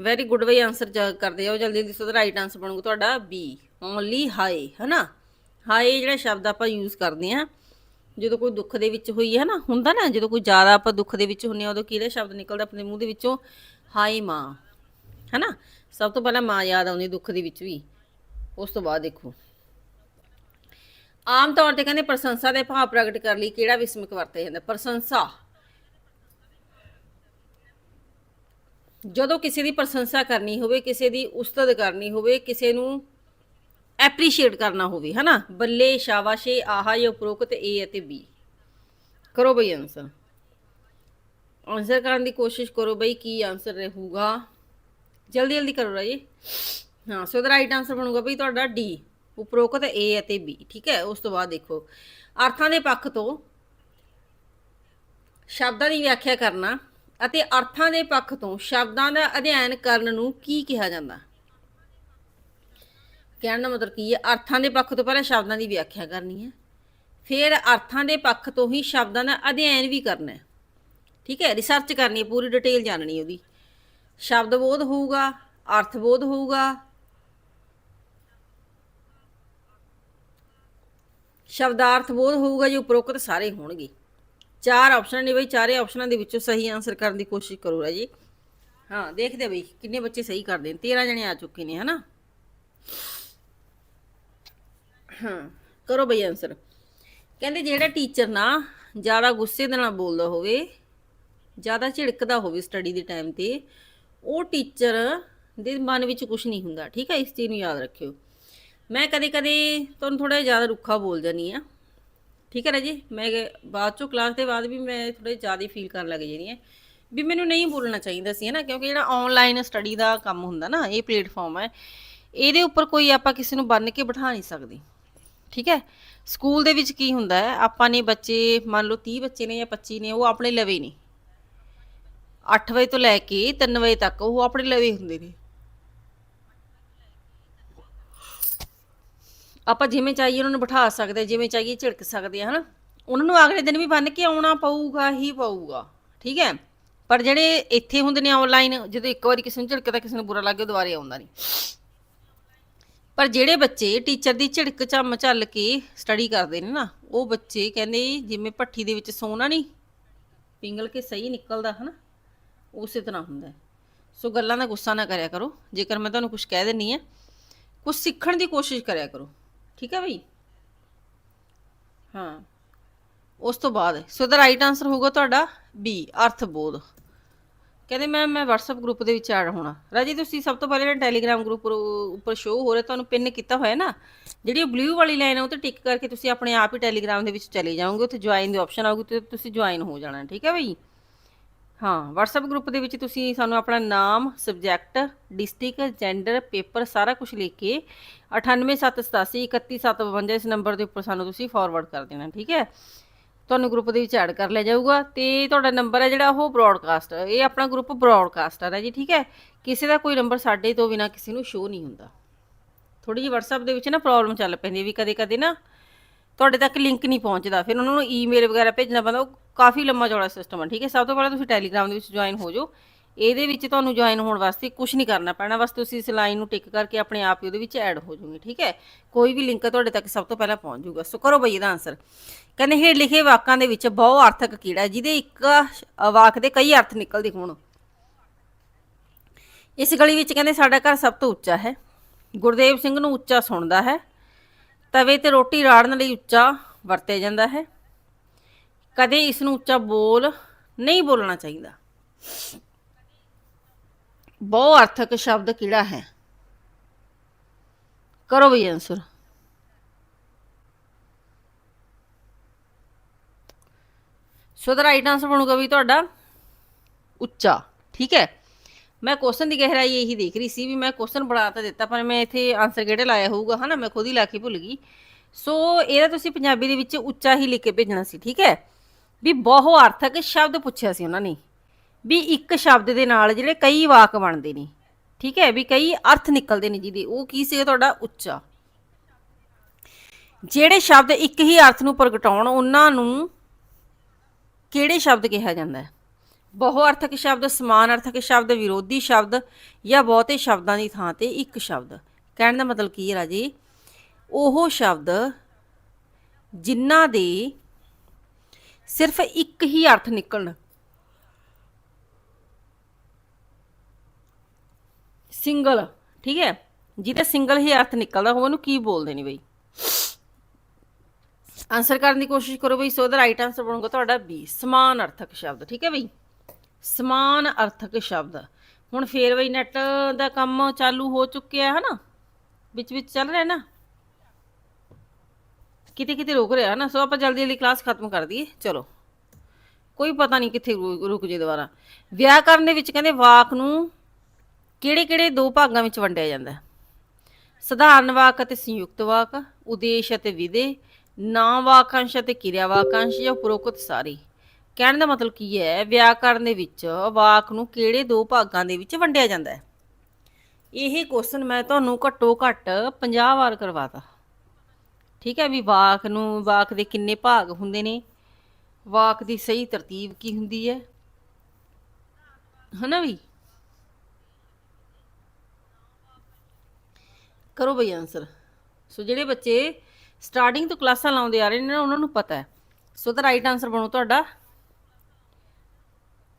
ਵੈਰੀ ਗੁੱਡ ਬਈ ਆਨਸਰ ਕਰਦੇ ਜਾਓ, ਜਲਦੀ ਜਲਦੀ ਸੋ ਰਾਈਟ ਆਨਸਰ ਬਣੂਗਾ ਤੁਹਾਡਾ ਬੀ ਓਨਲੀ ਹਾਈ ਹਨਾ? ਹਾਈ ਜਿਹੜਾ ਸ਼ਬਦ ਆਪਾਂ ਯੂਜ਼ ਕਰਦੇ ਆ ਜਦੋਂ ਕੋਈ ਦੁੱਖ ਦੇ ਵਿੱਚ ਹੋਈ ਹੈ ਨਾ, ਹੁੰਦਾ ਨਾ, ਜਦੋਂ ਕੋਈ ਜ਼ਿਆਦਾ ਆਪਾਂ ਦੁੱਖ ਦੇ ਵਿੱਚ ਹੁੰਨੇ ਆ ਉਦੋਂ ਕਿਹੜਾ ਸ਼ਬਦ ਨਿਕਲਦਾ ਆਪਣੇ ਮੂੰਹ ਦੇ ਵਿੱਚੋਂ? ਹਾਈ ਮਾਂ, ਹਨਾ? ਸਭ ਤੋਂ ਪਹਿਲਾਂ ਮਾਂ ਯਾਦ ਆਉਂਦੀ ਦੁੱਖ ਦੇ ਵਿੱਚ ਵੀ। ਉਸ ਤੋਂ ਬਾਅਦ ਦੇਖੋ। ਆਮ ਤੌਰ ਤੇ ਕਹਿੰਦੇ ਪ੍ਰਸ਼ੰਸਾ ਦੇ ਭਾਵ ਪ੍ਰਗਟ ਕਰਨ ਲਈ ਕਿਹੜਾ ਵਿਸਮਕ ਵਰਤਿਆ ਜਾਂਦਾ? ਪ੍ਰਸ਼ੰਸਾ। ਜਦੋਂ ਕਿਸੇ ਦੀ ਪ੍ਰਸ਼ੰਸਾ ਕਰਨੀ ਹੋਵੇ, ਕਿਸੇ ਦੀ ਉਸਤਤ ਕਰਨੀ ਹੋਵੇ, ਕਿਸੇ ਨੂੰ ਐਪਰੀਸ਼ੀਏਟ ਕਰਨਾ ਹੋਵੇ, ਹਨਾ? ਬੱਲੇ, ਸ਼ਾਬਾਸ਼ੇ, ਆਹਾ ਜਾਂ ਉਪਰੋਕਤ ਏ ਅਤੇ ਬੀ। ਕਰੋ ਬਈ ਆਨਸਰ ਆਨਸਰ ਕਰਨ ਦੀ ਕੋਸ਼ਿਸ਼ ਕਰੋ ਬਈ, ਕੀ ਆਨਸਰ ਰਹੂਗਾ। ਜਲਦੀ ਜਲਦੀ ਕਰੋ ਰਾਜੀ। ਹਾਂ, ਸੋ ਦਾ ਰਾਈਟ ਆਨਸਰ ਬਣੂਗਾ ਬਈ ਤੁਹਾਡਾ ਡੀ ਉਪਰੋਕਤ ਏ ਅਤੇ ਬੀ, ਠੀਕ ਹੈ? ਉਸ ਤੋਂ ਬਾਅਦ ਦੇਖੋ। ਅਰਥਾਂ ਦੇ ਪੱਖ ਤੋਂ ਸ਼ਬਦਾਂ ਦੀ ਵਿਆਖਿਆ ਕਰਨਾ ਅਤੇ ਅਰਥਾਂ ਦੇ ਪੱਖ ਤੋਂ ਸ਼ਬਦਾਂ ਦਾ ਅਧਿਐਨ ਕਰਨ ਨੂੰ ਕੀ ਕਿਹਾ ਜਾਂਦਾ? ਕਹਿਣ ਦਾ ਮਤਲਬ ਕੀ ਹੈ, ਅਰਥਾਂ ਦੇ ਪੱਖ ਤੋਂ ਪਹਿਲਾਂ ਸ਼ਬਦਾਂ ਦੀ ਵਿਆਖਿਆ ਕਰਨੀ ਹੈ, ਫਿਰ ਅਰਥਾਂ ਦੇ ਪੱਖ ਤੋਂ ਹੀ ਸ਼ਬਦਾਂ ਦਾ ਅਧਿਐਨ ਵੀ ਕਰਨਾ ਹੈ। ਠੀਕ ਹੈ ਰਿਸਰਚ ਕਰਨੀ ਹੈ, ਪੂਰੀ ਡਿਟੇਲ ਜਾਣਨੀ ਉਹਦੀ। ਸ਼ਬਦ ਬੋਧ ਹੋਊਗਾ, ਅਰਥ ਬੋਧ ਹੋਊਗਾ। ਸ਼ਬਦਾਰਥ ਬੋਧ ਹੋਊਗਾ, ਜੋ ਉਪਰੋਕਤ ਸਾਰੇ ਹੋਣਗੇ। ਚਾਰ ਆਪਸ਼ਨ ਨੇ ਬਈ, ਚਾਰੇ ਆਪਸ਼ਨਾਂ ਦੇ ਵਿੱਚੋਂ ਸਹੀ ਆਨਸਰ ਕਰਨ ਦੀ ਕੋਸ਼ਿਸ਼ ਕਰੋ ਰਾਜੀ। ਹਾਂ, ਦੇਖਦੇ ਆ ਬਈ ਕਿੰਨੇ ਬੱਚੇ ਸਹੀ ਕਰਦੇ ਨੇ। 13 ਜਣੇ ਆ ਚੁੱਕੇ ਨੇ, ਹਨਾ? ਹਾਂ, ਕਰੋ ਬਈ ਆਨਸਰ ਕਹਿੰਦੇ ਜਿਹੜਾ ਟੀਚਰ ਨਾ ਜ਼ਿਆਦਾ ਗੁੱਸੇ ਦੇ ਨਾਲ ਬੋਲਦਾ ਹੋਵੇ, ਜ਼ਿਆਦਾ ਝਿੜਕਦਾ ਹੋਵੇ ਸਟੱਡੀ ਦੇ ਟਾਈਮ ਤੇ, ਉਹ ਟੀਚਰ ਦੇ ਮਨ ਵਿੱਚ ਕੁਝ ਨਹੀਂ ਹੁੰਦਾ, ਠੀਕ ਹੈ ਇਸ ਚੀਜ਼ ਨੂੰ ਯਾਦ ਰੱਖਿਓ। ਮੈਂ ਕਦੇ ਕਦੇ ਤੁਹਾਨੂੰ ਥੋੜਾ ਜ਼ਿਆਦਾ ਰੁੱਖਾ ਬੋਲ ਜਾਨੀ ਆ ਠੀਕ ਹੈ ਨਾ ਜੀ? ਮੈਂ ਬਾਅਦ ਚੋਂ ਕਲਾਸ ਦੇ ਬਾਅਦ ਵੀ ਮੈਂ ਥੋੜੇ ਜ਼ਿਆਦਾ ਫੀਲ ਕਰਨ ਲੱਗ ਜਾਂਦੀ ਹਾਂ। ਵੀ ਮੈਨੂੰ ਨਹੀਂ ਬੋਲਣਾ ਚਾਹੀਦਾ ਸੀ, ਹੈ ਨਾ? ਕਿਉਂਕਿ ਜਿਹੜਾ ਆਨਲਾਈਨ ਸਟੱਡੀ ਦਾ ਕੰਮ ਹੁੰਦਾ ਨਾ, ਇਹ ਪਲੇਟਫਾਰਮ ਹੈ, ਇਹਦੇ ਉੱਪਰ ਕੋਈ ਆਪਾਂ ਕਿਸੇ ਨੂੰ ਬੰਨ ਕੇ ਬਿਠਾ ਨਹੀਂ ਸਕਦੇ। ਠੀਕ ਹੈ? ਸਕੂਲ ਦੇ ਵਿੱਚ ਕੀ ਹੁੰਦਾ ਹੈ, ਆਪਾਂ ਨੇ ਬੱਚੇ, ਮੰਨ ਲਓ 30 ਬੱਚੇ ਨੇ ਜਾਂ 25 ਨੇ, ਉਹ ਆਪਣੇ ਲਵੇ ਨੇ 8 ਵਜੇ ਤੋਂ ਲੈ ਕੇ 3 ਵਜੇ ਤੱਕ ਉਹ ਆਪਣੇ ਲਵੇ ਹੁੰਦੇ ਨੇ। ਆਪਾਂ ਜਿਵੇਂ ਚਾਹੀਏ ਉਹਨਾਂ ਨੂੰ ਬਿਠਾ ਸਕਦੇ, ਜਿਵੇਂ ਚਾਹੀਏ ਝਿੜਕ ਸਕਦੇ ਆ, ਹਨਾ? ਉਹਨਾਂ ਨੂੰ ਅਗਲੇ ਦਿਨ ਵੀ ਬੰਨ ਕੇ ਆਉਣਾ ਪਊਗਾ, ਹੀ ਪਊਗਾ, ਠੀਕ ਹੈ? ਪਰ ਜਿਹੜੇ ਇੱਥੇ ਹੁੰਦੇ ਨੇ ਆਨਲਾਈਨ ਜਦੋਂ ਇੱਕ ਵਾਰੀ ਕਿਸੇ ਨੂੰ ਝਿੜਕ ਤਾਂ ਕਿਸੇ ਨੂੰ ਬੁਰਾ ਲੱਗੇ ਦੁਬਾਰੇ ਆਉਂਦਾ ਨਹੀਂ। ਪਰ ਜਿਹੜੇ ਬੱਚੇ ਟੀਚਰ ਦੀ ਝਿੜਕ ਝੰਮ ਝੱਲ ਕੇ ਸਟੱਡੀ ਕਰਦੇ ਨੇ ਨਾ, ਉਹ ਬੱਚੇ ਕਹਿੰਦੇ ਜਿਵੇਂ ਭੱਠੀ ਦੇ ਵਿੱਚ ਸੋਨਾ ਨਹੀਂ, ਪਿੰਗਲ ਕੇ ਸਹੀ ਨਿਕਲਦਾ, ਹਨਾ? ਉਸੇ ਤਰ੍ਹਾਂ ਹੁੰਦਾ ਸੋ ਗੱਲਾਂ ਦਾ ਗੁੱਸਾ ਨਾ ਕਰਿਆ ਕਰੋ। ਜੇਕਰ ਮੈਂ ਤੁਹਾਨੂੰ ਕੁਝ ਕਹਿ ਦਿੰਨੀ ਆ ਕੁਝ ਸਿੱਖਣ ਦੀ ਕੋਸ਼ਿਸ਼ ਕਰਿਆ ਕਰੋ। ਠੀਕ ਹੈ ਬਈ? ਹਾਂ। ਉਸ ਤੋਂ ਬਾਅਦ ਸੋ ਦਾ ਰਾਈਟ ਆਨਸਰ ਹੋਊਗਾ ਤੁਹਾਡਾ ਬੀ ਅਰਥ ਬੋਧ। ਕਹਿੰਦੇ ਮੈਮ ਮੈਂ WhatsApp ਗਰੁੱਪ ਦੇ ਵਿੱਚ ਐਡ ਹੋਣਾ। ਰਾਜੀ, ਤੁਸੀਂ ਸਭ ਤੋਂ ਪਹਿਲੇ ਟੈਲੀਗ੍ਰਾਮ ਗਰੁੱਪ ਉੱਪਰ ਸ਼ੋ ਹੋ ਰਿਹਾ, ਤੁਹਾਨੂੰ ਪਿੰਨ ਕੀਤਾ ਹੋਇਆ ਨਾ, ਜਿਹੜੀ ਬਲੂ ਵਾਲੀ ਲਾਈਨ ਹੈ ਉਹ ਤੇ ਟਿਕ ਕਰਕੇ ਤੁਸੀਂ ਆਪਣੇ ਆਪ ਹੀ ਟੈਲੀਗ੍ਰਾਮ ਦੇ ਵਿੱਚ ਚਲੇ ਜਾਓਗੇ, ਉੱਥੇ ਜੁਆਇਨ ਦੀ ਆਪਸ਼ਨ ਆਊਗੀ, ਤੇ ਤੁਸੀਂ ਜੁਆਇਨ ਹੋ ਜਾਣਾ, ਠੀਕ ਹੈ ਬਈ? ਹਾਂ, WhatsApp ਗਰੁੱਪ ਦੇ ਵਿੱਚ ਤੁਸੀਂ ਸਾਨੂੰ ਆਪਣਾ ਨਾਮ ਸਬਜੈਕਟ ਡਿਸਟ੍ਰਿਕਟ ਜੈਂਡਰ ਪੇਪਰ ਸਾਰਾ ਕੁਝ ਲਿਖ ਕੇ 98787 31752 ਇਸ ਨੰਬਰ ਦੇ ਉੱਪਰ ਸਾਨੂੰ ਤੁਸੀਂ ਫਾਰਵਰਡ ਕਰ ਦੇਣਾ, ਠੀਕ ਹੈ? ਤੁਹਾਨੂੰ ਗਰੁੱਪ ਦੇ ਵਿੱਚ ਐਡ ਕਰ ਲਿਆ ਜਾਊਗਾ ਤੇ ਤੁਹਾਡਾ ਨੰਬਰ ਹੈ ਜਿਹੜਾ ਉਹ ਬ੍ਰੌਡਕਾਸਟ ਇਹ ਆਪਣਾ ਗਰੁੱਪ ਬ੍ਰੌਡਕਾਸਟਰ ਹੈ ਜੀ, ਠੀਕ ਹੈ? ਕਿਸੇ ਦਾ ਕੋਈ ਨੰਬਰ ਸਾਡੇ ਤੋਂ ਬਿਨਾ ਕਿਸੇ ਨੂੰ ਸ਼ੋ ਨਹੀਂ ਹੁੰਦਾ। ਥੋੜੀ ਜਿਹੀ WhatsApp ਦੇ ਵਿੱਚ ਨਾ ਪ੍ਰੋਬਲਮ ਚੱਲ ਪੈਂਦੀ ਵੀ ਕਦੇ ਕਦੇ ਨਾ ਤੁਹਾਡੇ ਤੱਕ ਲਿੰਕ ਨਹੀਂ ਪਹੁੰਚਦਾ, ਫਿਰ ਉਹਨਾਂ ਨੂੰ ਈਮੇਲ ਵਗੈਰਾ ਭੇਜਣਾ ਪੈਂਦਾ, ਉਹ ਕਾਫੀ ਲੰਮਾ ਚੌੜਾ ਸਿਸਟਮ ਹੈ ਠੀਕ ਹੈ? ਸਭ ਤੋਂ ਪਹਿਲਾਂ ਤੁਸੀਂ ਟੈਲੀਗ੍ਰਾਮ ਦੇ ਵਿੱਚ ਜੁਆਇਨ ਹੋ ਜਾਓ। ਇਹਦੇ ਵਿੱਚ ਤੁਹਾਨੂੰ ਜੁਆਇਨ ਹੋਣ ਵਾਸਤੇ ਕੁਝ ਨਹੀਂ ਕਰਨਾ ਪੈਣਾ, ਬਸ ਤੁਸੀਂ ਇਸ ਲਾਈਨ ਨੂੰ ਟਿਕ ਕਰਕੇ ਆਪਣੇ ਆਪ ਹੀ ਉਹਦੇ ਵਿੱਚ ਐਡ ਹੋ ਜਾਓਗੇ, ਠੀਕ ਹੈ? ਕੋਈ ਵੀ ਲਿੰਕ ਤੁਹਾਡੇ ਤੱਕ ਸਭ ਤੋਂ ਪਹਿਲਾਂ ਪਹੁੰਚ ਜਾਊਗਾ। ਸੋ ਕਰੋ ਬਈ ਇਹਦਾ ਆਨਸਰ ਕਹਿੰਦੇ ਹੇਠ ਲਿਖੇ ਵਾਕਾਂ ਦੇ ਵਿੱਚ ਬਹੁ ਅਰਥਕ ਕੀੜਾ, ਜਿਹਦੇ ਇੱਕ ਵਾਕ ਦੇ ਕਈ ਅਰਥ ਨਿਕਲਦੇ ਹੋਣ। ਇਸ ਗਲੀ ਵਿੱਚ ਕਹਿੰਦੇ ਸਾਡਾ ਘਰ ਸਭ ਤੋਂ ਉੱਚਾ ਹੈ। ਗੁਰਦੇਵ ਸਿੰਘ ਨੂੰ ਉੱਚਾ ਸੁਣਦਾ ਹੈ। ਤਵੇ ਤੇ ਰੋਟੀ ਰਾੜਨ ਲਈ ਉੱਚਾ ਵਰਤਿਆ ਜਾਂਦਾ ਹੈ। ਕਦੇ ਇਸ ਨੂੰ ਉੱਚਾ ਬੋਲ ਨਹੀਂ ਬੋਲਣਾ ਚਾਹੀਦਾ। ਬਹੁ ਅਰਥਕ ਸ਼ਬਦ ਕਿਹੜਾ ਹੈ? ਕਰੋ ਵੀ answer so the right answer ਬਣੂਗਾ ਵੀ ਤੁਹਾਡਾ ਉੱਚਾ, ਠੀਕ ਹੈ? ਮੈਂ ਕੁਐਸਚਨ ਦੀ ਗਹਿਰਾਈ ਇਹੀ ਦੇਖ ਰਹੀ ਸੀ ਵੀ ਮੈਂ ਕੁਐਸਚਨ ਬਣਾ ਤਾਂ ਦਿੱਤਾ, ਪਰ ਮੈਂ ਇੱਥੇ ਆਨਸਰ ਕਿਹੜੇ ਲਾਇਆ ਹੋਊਗਾ, ਹਨਾ? ਮੈਂ ਖੁਦ ਹੀ ਲਾ ਕੇ ਭੁੱਲ ਗਈ। ਸੋ ਇਹਦਾ ਤੁਸੀਂ ਪੰਜਾਬੀ ਦੇ ਵਿੱਚ ਉੱਚਾ ਹੀ ਲਿਖ ਕੇ ਭੇਜਣਾ ਸੀ, ਠੀਕ ਹੈ? ਵੀ ਬਹੁ ਅਰਥਕ ਸ਼ਬਦ ਪੁੱਛਿਆ ਸੀ ਉਹਨਾਂ ਨੇ। ਵੀ ਇੱਕ ਸ਼ਬਦ ਦੇ ਨਾਲ ਜਿਹੜੇ ਕਈ ਵਾਕ ਬਣਦੇ ਨੇ। ਠੀਕ ਹੈ, ਵੀ ਕਈ ਅਰਥ ਨਿਕਲਦੇ ਨੇ ਜਿਹਦੇ। ਉਹ ਕੀ ਸੀ ਤੁਹਾਡਾ? ਉੱਚਾ। ਜਿਹੜੇ ਸ਼ਬਦ ਇੱਕ ਹੀ ਅਰਥ ਨੂੰ ਪ੍ਰਗਟਾਉਣ, ਉਹਨਾਂ ਨੂੰ ਕਿਹੜੇ ਸ਼ਬਦ ਕਿਹਾ ਜਾਂਦਾ ਹੈ? ਬਹੁ ਅਰਥਕ ਸ਼ਬਦ, ਸਮਾਨ ਅਰਥਕ ਸ਼ਬਦ, ਵਿਰੋਧੀ ਸ਼ਬਦ ਜਾਂ ਬਹੁਤੇ ਸ਼ਬਦਾਂ ਦੀ ਥਾਂ ਤੇ ਇੱਕ ਸ਼ਬਦ। ਕਹਿਣ ਦਾ ਮਤਲਬ ਕੀ ਹੈ ਰਾਜੀ? ਉਹ ਸ਼ਬਦ ਜਿਨ੍ਹਾਂ ਦੇ ਸਿਰਫ ਇੱਕ ਹੀ ਅਰਥ ਨਿਕਲਣ। ਸਿੰਗਲ, ਠੀਕ ਹੈ? ਜਿਹਦਾ ਸਿੰਗਲ ਹੀ ਅਰਥ ਨਿਕਲਦਾ ਹੋਵੇ ਉਹਨੂੰ ਕੀ ਬੋਲਦੇ ਨੇ ਬਈ? ਆਨਸਰ ਕਰਨ ਦੀ ਕੋਸ਼ਿਸ਼ ਕਰੋ ਬਈ, ਸੋ ਦਾ ਰਾਈਟ ਆਨਸਰ ਬਣੂਗਾ ਤੁਹਾਡਾ ਬੀ ਸਮਾਨ ਅਰਥਕ ਸ਼ਬਦ, ਠੀਕ ਹੈ ਬਈ? ਸਮਾਨ ਅਰਥਕ ਸ਼ਬਦ। ਹੁਣ ਫੇਰ ਬਈ ਨੈਟ ਦਾ ਕੰਮ ਚਾਲੂ ਹੋ ਚੁੱਕਿਆ ਹੈ ਨਾ? ਵਿੱਚ ਵਿੱਚ ਚੱਲ ਰਿਹਾ ਨਾ? ਕਿਤੇ ਕਿਤੇ ਰੁਕ ਰਿਹਾ ਨਾ, ਸੋ ਆਪਾਂ ਜਲਦੀ ਜਲਦੀ ਕਲਾਸ ਖਤਮ ਕਰ ਦਈਏ। ਚਲੋ। ਕੋਈ ਪਤਾ ਨਹੀਂ ਕਿੱਥੇ ਰੁਕ ਜੇ ਦੁਬਾਰਾ। ਵਿਆਕਰਨ ਦੇ ਵਿੱਚ ਕਹਿੰਦੇ ਵਾਕ ਨੂੰ ਕਿਹੜੇ ਕਿਹੜੇ ਦੋ ਭਾਗਾਂ ਵਿੱਚ ਵੰਡਿਆ ਜਾਂਦਾ ਹੈ? ਸਧਾਰਨ ਵਾਕ ਅਤੇ ਸੰਯੁਕਤ ਵਾਕ, ਉਦੇਸ਼ ਅਤੇ ਵਿਦੇ ਨਾਮ ਵਾਕਾਂਸ਼ ਅਤੇ ਕਿਰਿਆ ਵਾਕਾਂਸ਼ ਜਾਂ ਉਪਰੋਕਤ ਸਾਰੀ। ਕਹਿਣ ਦਾ ਮਤਲਬ ਕੀ ਹੈ? ਵਿਆਕਰਨ ਦੇ ਵਿੱਚ ਵਾਕ ਨੂੰ ਕਿਹੜੇ ਦੋ ਭਾਗਾਂ ਦੇ ਵਿੱਚ ਵੰਡਿਆ ਜਾਂਦਾ ਹੈ? ਇਹ ਕੁਐਸਚਨ ਮੈਂ ਤੁਹਾਨੂੰ ਘੱਟੋ ਘੱਟ 50 ਵਾਰ ਕਰਵਾਤਾ। ਠੀਕ ਹੈ ਵੀ ਵਾਕ ਨੂੰ, ਵਾਕ ਦੇ ਕਿੰਨੇ ਭਾਗ ਹੁੰਦੇ ਨੇ? ਵਾਕ ਦੀ ਸਹੀ ਤਰਤੀਬ ਕੀ ਹੁੰਦੀ ਹੈ? ਹਨਾ ਵੀ? ਕਰੋ ਬਈ ਆਨਸਰ ਸੋ ਜਿਹੜੇ ਬੱਚੇ ਸਟਾਰਟਿੰਗ ਤੋਂ ਕਲਾਸਾਂ ਲਾਉਂਦੇ ਆ ਰਹੇ ਨੇ ਨਾ, ਉਹਨਾਂ ਨੂੰ ਪਤਾ ਹੈ। ਸੋ ਦਾ ਰਾਈਟ ਆਨਸਰ ਬਣੋ ਤੁਹਾਡਾ।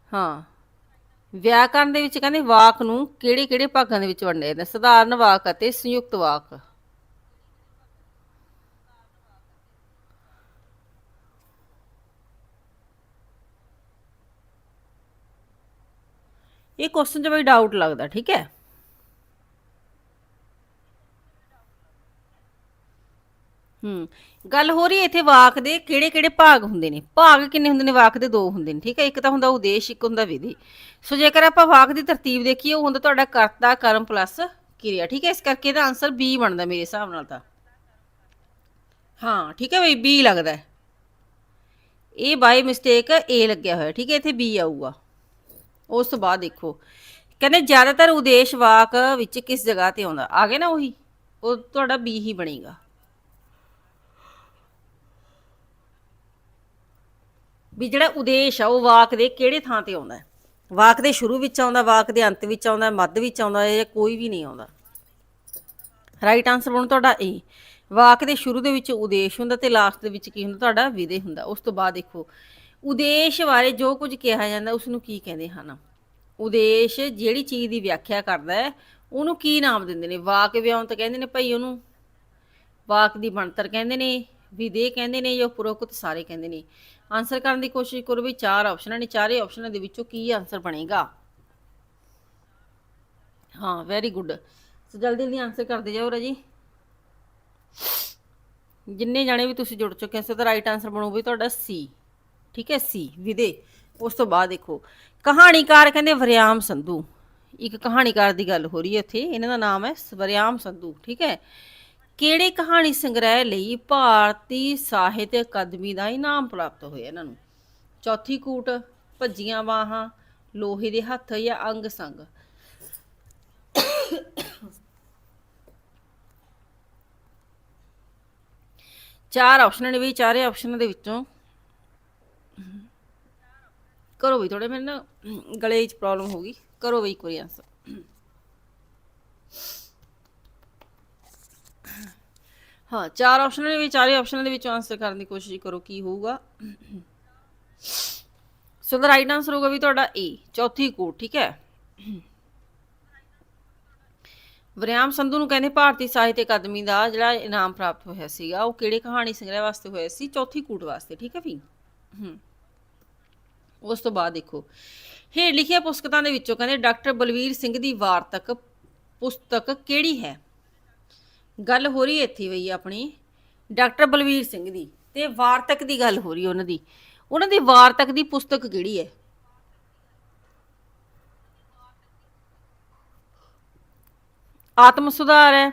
ਹਾਂ। ਵਿਆਕਰਨ ਦੇ ਵਿੱਚ ਕਹਿੰਦੇ ਵਾਕ ਨੂੰ ਕਿਹੜੇ ਕਿਹੜੇ ਭਾਗਾਂ ਦੇ ਵਿੱਚ ਵੰਡਿਆ ਜਾਂਦਾ ਸਧਾਰਨ ਵਾਕ ਅਤੇ ਸੰਯੁਕਤ ਵਾਕ। ਇਹ ਕੁਐਸਚਨ 'ਚ ਬਈ ਡਾਊਟ ਲੱਗਦਾ, ਠੀਕ ਹੈ? ਹੂੰ, ਗੱਲ ਹੋ ਰਹੀ ਹੈ ਇੱਥੇ ਵਾਕ ਦੇ ਕਿਹੜੇ ਕਿਹੜੇ ਭਾਗ ਹੁੰਦੇ ਨੇ? ਭਾਗ ਕਿੰਨੇ ਹੁੰਦੇ ਨੇ? ਵਾਕ ਦੇ ਦੋ ਹੁੰਦੇ ਨੇ, ਠੀਕ ਹੈ? ਇੱਕ ਤਾਂ ਹੁੰਦਾ ਉਦੇਸ਼, ਇੱਕ ਹੁੰਦਾ ਵਿਧੀ। ਸੋ ਜੇਕਰ ਆਪਾਂ ਵਾਕ ਦੀ ਤਰਤੀਬ ਦੇਖੀਏ, ਉਹ ਹੁੰਦਾ ਤੁਹਾਡਾ ਕਰਤਾ ਕਰਮ ਪਲੱਸ ਕਿਰਿਆ, ਠੀਕ ਹੈ? ਇਸ ਕਰਕੇ ਇਹਦਾ ਆਨਸਰ ਬੀ ਬਣਦਾ ਮੇਰੇ ਹਿਸਾਬ ਨਾਲ ਤਾਂ। ਹਾਂ, ਠੀਕ ਹੈ ਬਈ? ਬੀ ਲੱਗਦਾ ਇਹ ਬਾਈ ਮਿਸਟੇਕ ਏ ਲੱਗਿਆ ਹੋਇਆ, ਠੀਕ ਹੈ? ਇੱਥੇ ਬੀ ਆਊਗਾ। ਉਸ ਤੋਂ ਬਾਅਦ ਦੇਖੋ। ਕਹਿੰਦੇ ਜ਼ਿਆਦਾਤਰ ਉਦੇਸ਼ ਵਾਕ ਵਿੱਚ ਕਿਸ ਜਗ੍ਹਾ ਤੇ ਆਉਂਦਾ? ਆ ਗਿਆ ਨਾ ਉਹੀ? ਉਹ ਤੁਹਾਡਾ ਬੀ ਹੀ ਬਣੇਗਾ। ਵੀ ਜਿਹੜਾ ਉਦੇਸ਼ ਆ, ਉਹ ਵਾਕ ਦੇ ਕਿਹੜੇ ਥਾਂ ਤੇ ਆਉਂਦਾ? ਵਾਕ ਦੇ ਸ਼ੁਰੂ ਵਿੱਚ ਆਉਂਦਾ, ਵਾਕ ਦੇ ਅੰਤ ਵਿੱਚ ਆਉਂਦਾ, ਮੱਧ ਵਿੱਚ ਆਉਂਦਾ ਜਾਂ ਕੋਈ ਵੀ ਨਹੀਂ ਆਉਂਦਾ। ਰਾਈਟ ਆਨਸਰ ਬਣੂ ਤੁਹਾਡਾ ਏ ਵਾਕ ਦੇ ਸ਼ੁਰੂ ਦੇ ਵਿੱਚ ਉਦੇਸ਼ ਹੁੰਦਾ ਤੇ ਲਾਸਟ ਦੇ ਵਿੱਚ ਕੀ ਹੁੰਦਾ? ਤੁਹਾਡਾ ਵਿਦੇ ਹੁੰਦਾ। ਉਸ ਤੋਂ ਬਾਅਦ ਦੇਖੋ। ਉਦੇਸ਼ ਬਾਰੇ ਜੋ ਕੁਝ ਕਿਹਾ ਜਾਂਦਾ ਉਸ ਨੂੰ ਕੀ ਕਹਿੰਦੇ ਹਨ? ਉਦੇਸ਼ ਜਿਹੜੀ ਚੀਜ਼ ਦੀ ਵਿਆਖਿਆ ਕਰਦਾ ਹੈ, ਉਹਨੂੰ ਕੀ ਨਾਮ ਦਿੰਦੇ ਨੇ? ਵਾਕ ਵਿਆਉਂਤ ਕਹਿੰਦੇ ਨੇ ਭਾਈ ਉਹਨੂੰ। ਵਾਕ ਦੀ ਬਣਤਰ ਕਹਿੰਦੇ ਨੇ ਵਿਦੇ ਕਹਿੰਦੇ ਨੇ ਜਾਂ ਪੁਰੋਕਤ ਸਾਰੇ ਕਹਿੰਦੇ ਨੇ। ਆਨਸਰ ਕਰਨ ਦੀ ਕੋਸ਼ਿਸ਼ ਕਰੋ ਵੀ ਚਾਰ ਆਪਸ਼ਨਾਂ ਨੇ, ਚਾਰੇ ਆਪਸ਼ਨਾਂ ਦੇ ਵਿੱਚੋਂ ਕੀ ਆਨਸਰ ਬਣੇਗਾ? ਹਾਂ ਵੈਰੀ ਗੁੱਡ ਸੋ ਜਲਦੀ ਜਲਦੀ ਆਨਸਰ ਕਰਦੇ ਜਾਓ ਰਾਜੀ। ਜਿੰਨੇ ਜਾਣੇ ਵੀ ਤੁਸੀਂ ਜੁੜ ਚੁੱਕੇ ਹੋ ਸੋ ਦਾ ਰਾਈਟ ਆਨਸਰ ਬਣੂ ਵੀ ਤੁਹਾਡਾ ਸੀ ਠੀਕ ਹੈ ਸੀ, ਵਿਦੇ। ਉਸ ਤੋਂ ਬਾਅਦ ਦੇਖੋ, ਕਹਾਣੀਕਾਰ ਕਹਿੰਦੇ ਵਰਿਆਮ ਸੰਧੂ। ਇੱਕ ਕਹਾਣੀਕਾਰ ਦੀ ਗੱਲ ਹੋ ਰਹੀ ਹੈ ਇੱਥੇ ਇਹਨਾਂ ਦਾ ਨਾਮ ਹੈ ਵਰਿਆਮ ਸੰਧੂ, ਠੀਕ ਹੈ। ਕਿਹੜੇ ਕਹਾਣੀ ਸੰਗ੍ਰਹਿ ਲਈ ਭਾਰਤੀ ਸਾਹਿਤ ਅਕਾਦਮੀ ਦਾ ਇਨਾਮ ਪ੍ਰਾਪਤ ਹੋਇਆ ਇਹਨਾਂ ਨੂੰ? ਚੌਥੀ ਕੂਟ, ਭੱਜੀਆਂ ਬਾਹਾਂ, ਲੋਹੇ ਦੇ ਹੱਥ ਜਾਂ ਅੰਗ ਸੰਗ? ਚਾਰ ਆਪਸ਼ਨਾਂ ਨੇ ਵੀ ਚਾਰੇ ਆਪਸ਼ਨਾਂ ਦੇ ਵਿੱਚੋਂ ਕਰੋ ਵੀ ਥੋੜੇ ਮੈਨੂੰ ਨਾ ਗਲੇ 'ਚ ਪ੍ਰੋਬਲਮ ਹੋ ਗਈ। ਕਰੋ ਵੀ ਇੱਕ ਵਾਰੀ ਆਂਸਰ ਹਾਂ, ਚਾਰ ਆਪਸ਼ਨਾਂ ਦੇ ਵਿੱਚ, ਚਾਰੇ ਆਪਸ਼ਨਾਂ ਦੇ ਵਿੱਚੋਂ ਆਨਸਰ ਕਰਨ ਦੀ ਕੋਸ਼ਿਸ਼ ਕਰੋ, ਕੀ ਹੋਊਗਾ। ਸੋ ਦਾ ਰਾਈਟ ਆਨਸਰ ਹੋਊਗਾ ਵੀ ਤੁਹਾਡਾ ਏ ਚੌਥੀ ਕੋਟ, ਠੀਕ ਹੈ? ਵਰਿਆਮ ਸੰਧੂ ਨੂੰ ਕਹਿੰਦੇ ਭਾਰਤੀ ਸਾਹਿਤ ਅਕਾਦਮੀ ਦਾ ਜਿਹੜਾ ਇਨਾਮ ਪ੍ਰਾਪਤ ਹੋਇਆ ਸੀਗਾ, ਉਹ ਕਿਹੜੇ ਕਹਾਣੀ ਸੰਗ੍ਰਹਿ ਵਾਸਤੇ ਹੋਇਆ ਸੀ? ਚੌਥੀ ਕੂਟ ਵਾਸਤੇ, ਠੀਕ ਹੈ ਵੀ ਹੂੰ ਉਸ ਤੋਂ ਬਾਅਦ ਦੇਖੋ। ਹੇਠ ਲਿਖੀਆਂ ਪੁਸਤਕਾਂ ਦੇ ਵਿੱਚੋਂ ਕਹਿੰਦੇ, ਡਾਕਟਰ ਬਲਵੀਰ ਸਿੰਘ ਦੀ ਵਾਰਤਕ ਪੁਸਤਕ ਕਿਹੜੀ ਹੈ? ਗੱਲ ਹੋ ਰਹੀ ਇੱਥੇ ਬਈ ਆਪਣੀ, ਡਾਕਟਰ ਬਲਵੀਰ ਸਿੰਘ ਦੀ। ਤੇ ਵਾਰਤਕ ਦੀ ਗੱਲ ਹੋ ਰਹੀ ਹੈ ਉਹਨਾਂ ਦੀ। ਉਹਨਾਂ ਦੀ ਵਾਰਤਕ ਦੀ ਪੁਸਤਕ ਕਿਹੜੀ ਹੈ? ਆਤਮ ਸੁਧਾਰ ਹੈ,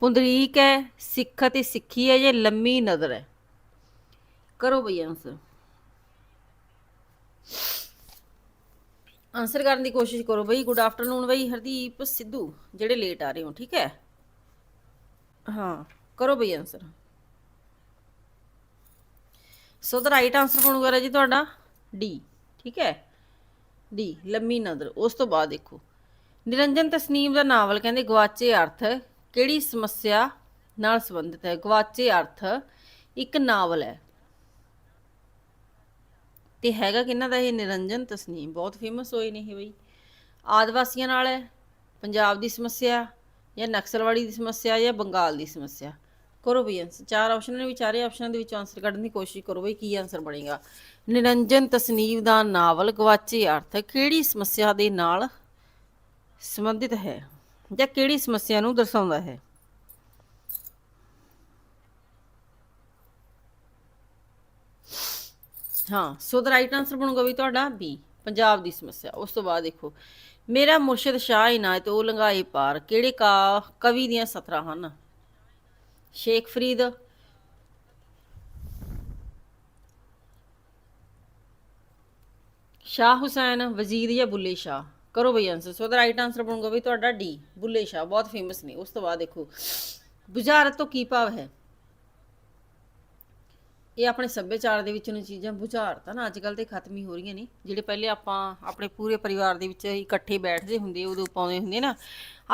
ਪੁੰਦਰੀਕ ਹੈ, ਸਿੱਖ ਅਤੇ ਸਿੱਖੀ ਹੈ ਜਾਂ ਲੰਮੀ ਨਜ਼ਰ ਹੈ? ਕਰੋ ਬਈ ਆਨਸਰ ਆਨਸਰ ਕਰਨ ਦੀ ਕੋਸ਼ਿਸ਼ ਕਰੋ ਬਈ ਗੁੱਡ ਆਫਟਰਨੂਨ ਬਈ, ਹਰਦੀਪ, ਸਿੱਧੂ, ਜਿਹੜੇ ਲੇਟ ਆ ਰਹੇ ਹੋ, ਠੀਕ ਹੈ? ਹਾਂ, ਕਰੋ ਬਈ answer so the right answer ਬਣੂਗਾ ਜੀ ਤੁਹਾਡਾ ਡੀ ਠੀਕ ਹੈ? ਡੀ ਲੰਮੀ ਨਜ਼ਰ, ਉਸ ਤੋਂ ਬਾਅਦ ਦੇਖੋ। ਨਿਰੰਜਨ ਤਸਨੀਮ ਦਾ ਨਾਵਲ ਕਹਿੰਦੇ ਗਵਾਚੇ ਅਰਥ, ਕਿਹੜੀ ਸਮੱਸਿਆ ਨਾਲ ਸੰਬੰਧਿਤ ਹੈ? ਗਵਾਚੇ ਅਰਥ, ਇੱਕ ਨਾਵਲ ਹੈ। ਤੇ ਹੈਗਾ ਕਿਹਨਾਂ ਦਾ ਇਹ ਨਿਰੰਜਨ ਤਸਨੀਮ, ਬਹੁਤ ਫੇਮਸ ਹੋਏ ਨੇ ਇਹ ਬਈ। ਆਦਿਵਾਸੀਆਂ ਨਾਲ ਹੈ, ਪੰਜਾਬ ਦੀ ਸਮੱਸਿਆ, ਜਾਂ ਨਕਸਲਵਾੜੀ ਦੀ ਸਮੱਸਿਆ, ਜਾਂ ਬੰਗਾਲ ਦੀ ਸਮੱਸਿਆ। ਕਰੋ ਬਈ ਆਨਸਰ ਚਾਰ ਆਪਸ਼ਨ ਨੇ ਵਿਚਾਰੇ ਆਪਸ਼ਨਾਂ ਦੇ ਵਿੱਚ ਆਨਸਰ ਕੱਢਣ ਦੀ ਕੋਸ਼ਿਸ਼ ਕਰੋ ਬਈ ਕੀ ਆਨਸਰ ਬਣੇਗਾ। ਨਿਰੰਜਨ ਤਸਨੀਮ ਦਾ ਨਾਵਲ ਗਵਾਚੇ ਅਰਥ ਕਿਹੜੀ ਸਮੱਸਿਆ ਦੇ ਨਾਲ ਸੰਬੰਧਿਤ ਹੈ, ਜਾਂ ਕਿਹੜੀ ਸਮੱਸਿਆ ਨੂੰ ਦਰਸਾਉਂਦਾ ਹੈ। ਹਾਂ। ਸੋ ਦਾ ਰਾਈਟ ਆਨਸਰ ਬਣੂਗਾ ਵੀ ਤੁਹਾਡਾ ਬੀ ਪੰਜਾਬ ਦੀ ਸਮੱਸਿਆ। ਉਸ ਤੋਂ ਬਾਅਦ ਦੇਖੋ, ਮੇਰਾ ਮੁਰਸ਼ਿਦ ਸ਼ਾਹ ਇਨਾਇਤ ਉਹ ਲੰਘਾਏ ਪਾਰ। ਕਿਹੜੇ ਕਾ, ਕਵੀ ਦੀਆਂ ਸਤਰਾਂ ਹਨ? ਸ਼ੇਖ ਫਰੀਦ, ਸ਼ਾਹ ਹੁਸੈਨ, ਵਜ਼ੀਰ ਜਾਂ ਬੁੱਲੇ ਸ਼ਾਹ? ਕਰੋ ਬਈ answer so the right answer ਬਣੂਗਾ ਵੀ ਤੁਹਾਡਾ ਡੀ ਬੁੱਲੇ ਸ਼ਾਹ। ਬਹੁਤ ਫੇਮਸ ਨੇ। ਉਸ ਤੋਂ ਬਾਅਦ ਦੇਖੋ, ਬੁਝਾਰਤ ਤੋਂ ਕੀ ਭਾਵ ਹੈ? ਇਹ ਆਪਣੇ ਸੱਭਿਆਚਾਰ ਦੇ ਵਿੱਚ ਨੇ ਚੀਜ਼ਾਂ ਬੁਝਾਰਤਾਂ ਨਾ ਅੱਜ ਕੱਲ ਤੇ ਖਤਮ ਹੀ ਹੋ ਰਹੀਆਂ ਨੇ। ਜਿਹੜੇ ਪਹਿਲੇ ਆਪਾਂ ਆਪਣੇ ਪੂਰੇ ਪਰਿਵਾਰ ਦੇ ਵਿੱਚ ਇਕੱਠੇ ਬੈਠਦੇ ਹੁੰਦੇ, ਉਦੋਂ ਪਾਉਂਦੇ ਹੁੰਦੇ ਨਾ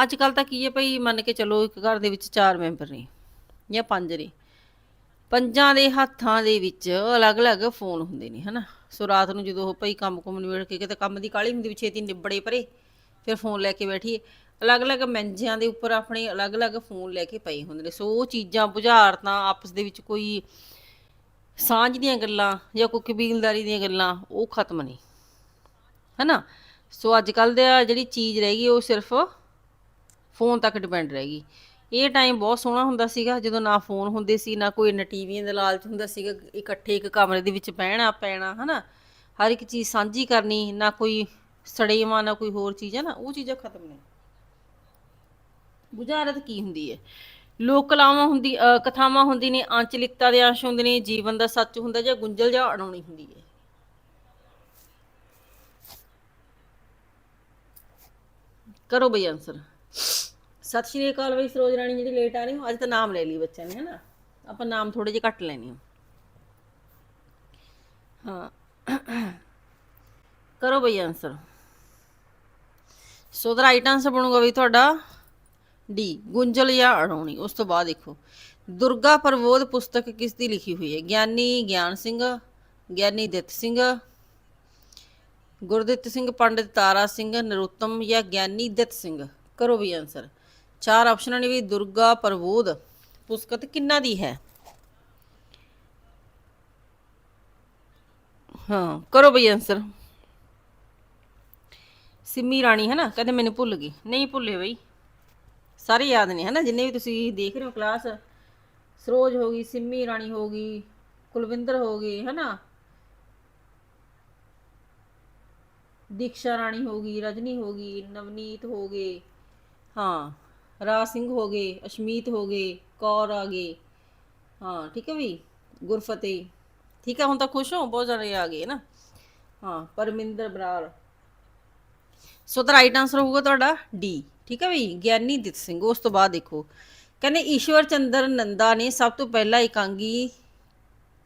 ਅੱਜ ਕੱਲ ਤਾਂ ਕੀ ਹੈ ਭਈ ਮੰਨ ਕੇ ਚੱਲੋ ਇੱਕ ਘਰ ਦੇ ਵਿੱਚ ਚਾਰ ਮੈਂਬਰ ਨੇ ਜਾਂ ਪੰਜ ਨੇ। ਪੰਜਾਂ ਦੇ ਹੱਥਾਂ ਦੇ ਵਿੱਚ ਅਲੱਗ-ਅਲੱਗ ਫੋਨ ਹੁੰਦੇ ਨੇ, ਹਨਾ। ਸੋ ਰਾਤ ਨੂੰ ਜਦੋਂ ਉਹ ਭਈ ਕੰਮ ਕੁਮ ਨਿਬੜ ਕੇ ਕਿਤੇ ਕੰਮ ਦੀ ਕਾਹਲੀ ਹੁੰਦੀ, ਵੀ ਛੇਤੀ ਨਿਬੜੇ ਪਰੇ, ਫਿਰ ਫੋਨ ਲੈ ਕੇ ਬੈਠੀਏ। ਅਲੱਗ-ਅਲੱਗ ਮੰਜਿਆਂ ਦੇ ਉੱਪਰ ਆਪਣੇ ਅਲੱਗ-ਅਲੱਗ ਫੋਨ ਲੈ ਕੇ ਪਏ ਹੁੰਦੇ ਨੇ। ਸੋ ਉਹ ਚੀਜ਼ਾਂ ਬੁਝਾਰਤਾਂ, ਆਪਸ ਦੇ ਵਿੱਚ ਕੋਈ ਸਾਂਝ ਦੀਆਂ ਗੱਲਾਂ ਜਾਂ ਕੋਈ ਕਬੀਲਦਾਰੀ ਦੀਆਂ ਗੱਲਾਂ, ਉਹ ਖਤਮ ਨਹੀਂ। ਹੈਨਾ? ਸੋ ਅੱਜ ਕੱਲ ਦੀ ਜਿਹੜੀ ਚੀਜ਼ ਰਹਿ ਗਈ, ਉਹ ਸਿਰਫ ਫੋਨ ਤੱਕ ਡਿਪੈਂਡ ਰਹਿ ਗਈ। ਇਹ ਟਾਈਮ ਬਹੁਤ ਸੋਹਣਾ ਹੁੰਦਾ ਸੀਗਾ, ਜਦੋਂ ਨਾ ਫੋਨ ਹੁੰਦੇ ਸੀ, ਨਾ ਕੋਈ ਨਾ ਟੀਵੀਆਂ ਦਾ ਲਾਲਚ ਹੁੰਦਾ ਸੀਗਾ, ਇਕੱਠੇ ਇੱਕ ਕਮਰੇ ਦੇ ਵਿੱਚ ਬਹਿਣਾ, ਪੈਣਾ, ਹਨਾ? ਹਰ ਇੱਕ ਚੀਜ਼ ਸਾਂਝੀ ਕਰਨੀ, ਨਾ ਕੋਈ ਸੜੇਵਾ, ਨਾ ਕੋਈ ਹੋਰ ਚੀਜ਼ ਹੈ ਨਾ ਉਹ ਚੀਜ਼ਾਂ ਖਤਮ ਨੇ। ਬੁਝਾਰਤ ਕੀ ਹੁੰਦੀ ਹੈ? ਲੋਕ ਕਲਾਵਾਂ ਹੁੰਦੀ ਅ, ਕਥਾਵਾਂ ਹੁੰਦੀ ਨੇ ਆਂਚਲਿਕਤਾ ਦੇ ਅੰਸ਼ ਹੁੰਦੇ ਨੇ ਜੀਵਨ ਦਾ ਸੱਚ ਹੁੰਦਾ ਜਾਂ ਗੁੰਝਲ ਜਾਂ ਅਡਾਉਣੀ ਹੁੰਦੀ ਹੈ। ਕਰੋ ਬਈ ਆਨਸਰ ਸਤਿ ਸ਼੍ਰੀ ਅਕਾਲ ਬਈ ਸਰੋਜ ਰਾਣੀ ਜਿਹੜੀ ਲੇਟ ਆ ਰਹੀ ਹੋ? ਅੱਜ ਤਾਂ ਨਾਮ ਲੈ ਲਈ ਬੱਚਿਆਂ ਨੇ ਹਨਾ? ਆਪਾਂ ਨਾਮ ਥੋੜੇ ਜਿਹਾ ਘੱਟ ਲੈਣੇ ਹਾਂ। ਕਰੋ ਬਈ answer so the right answer ਬਣੂਗਾ ਵੀ ਤੁਹਾਡਾ। ਡੀ ਗੁੰਝਲ ਜਾਂ ਅੜਾਉਣੀ ਉਸ ਤੋਂ ਬਾਅਦ ਦੇਖੋ। ਦੁਰਗਾ ਪ੍ਰਬੋਧ ਪੁਸਤਕ ਕਿਸ ਦੀ ਲਿਖੀ ਹੋਈ ਹੈ? ਗਿਆਨੀ ਗਿਆਨ ਸਿੰਘ, ਗਿਆਨੀ ਦਿੱਤ ਸਿੰਘ, ਗੁਰਦਿੱਤ ਸਿੰਘ, ਪੰਡਿਤ ਤਾਰਾ ਸਿੰਘ, ਨਰੋਤਮ ਜਾਂ ਗਿਆਨੀ ਦਿੱਤ ਸਿੰਘ? ਕਰੋ ਵੀ ਆਨਸਰ ਚਾਰ ਆਪਸ਼ਨਾਂ ਨੇ ਵੀ ਦੁਰਗਾ ਪ੍ਰਬੋਧ ਪੁਸਤਕ ਕਿੰਨਾ ਦੀ ਹੈ? ਹਾਂ, ਕਰੋ ਬਈ ਆਨਸਰ ਸਿੰਮੀ ਰਾਣੀ ਹੈ ਨਾ ਕਹਿੰਦੇ ਮੈਨੂੰ ਭੁੱਲ ਗਈ। ਨਹੀਂ ਭੁੱਲੇ ਬਈ। ਸਾਰੇ ਯਾਦ ਨੇ ਹੈ ਜਿੰਨੇ ਵੀ ਤੁਸੀਂ ਦੇਖ ਰਹੇ ਹੋ ਕਲਾਸ ਸਰੋਜ ਹੋ ਗਈ, ਸਿੰਮੀ ਰਾਣੀ ਹੋ ਗਈ, ਕੁਲਵਿੰਦਰ ਹੋ ਗਈ ਹੈ ਦੀਕਸ਼ਾ ਰਾਣੀ ਹੋ ਗਈ, ਰਜਨੀ ਹੋ ਗਈ, ਨਵਨੀਤ ਹੋ ਗਏ, ਹਾਂ, ਰਾਜ ਸਿੰਘ ਹੋ ਗਏ, ਅਸ਼ਮੀਤ ਹੋ ਗਏ, ਕੌਰ ਆ ਗਏ, ਹਾਂ, ਠੀਕ ਹੈ ਵੀ? ਗੁਰਫਤਿਹ, ਠੀਕ ਹੈ, ਹੁਣ ਤਾਂ ਖੁਸ਼ ਹੋ, ਬਹੁਤ ਸਾਰੇ ਆ ਗਏ ਨਾ ਹਾਂ, Parminder Brar so the right answer ਹੋਊਗਾ ਤੁਹਾਡਾ ਡੀ ਠੀਕ ਹੈ ਬਈ ਗਿਆਨੀ ਦਿੱਤ ਸਿੰਘ, ਉਸ ਤੋਂ ਬਾਅਦ ਦੇਖੋ। ਕਹਿੰਦੇ ਈਸ਼ਵਰ ਚੰਦਰ ਨੰਦਾ ਨੇ ਸਭ ਤੋਂ ਪਹਿਲਾਂ ਇਕਾਂਗੀ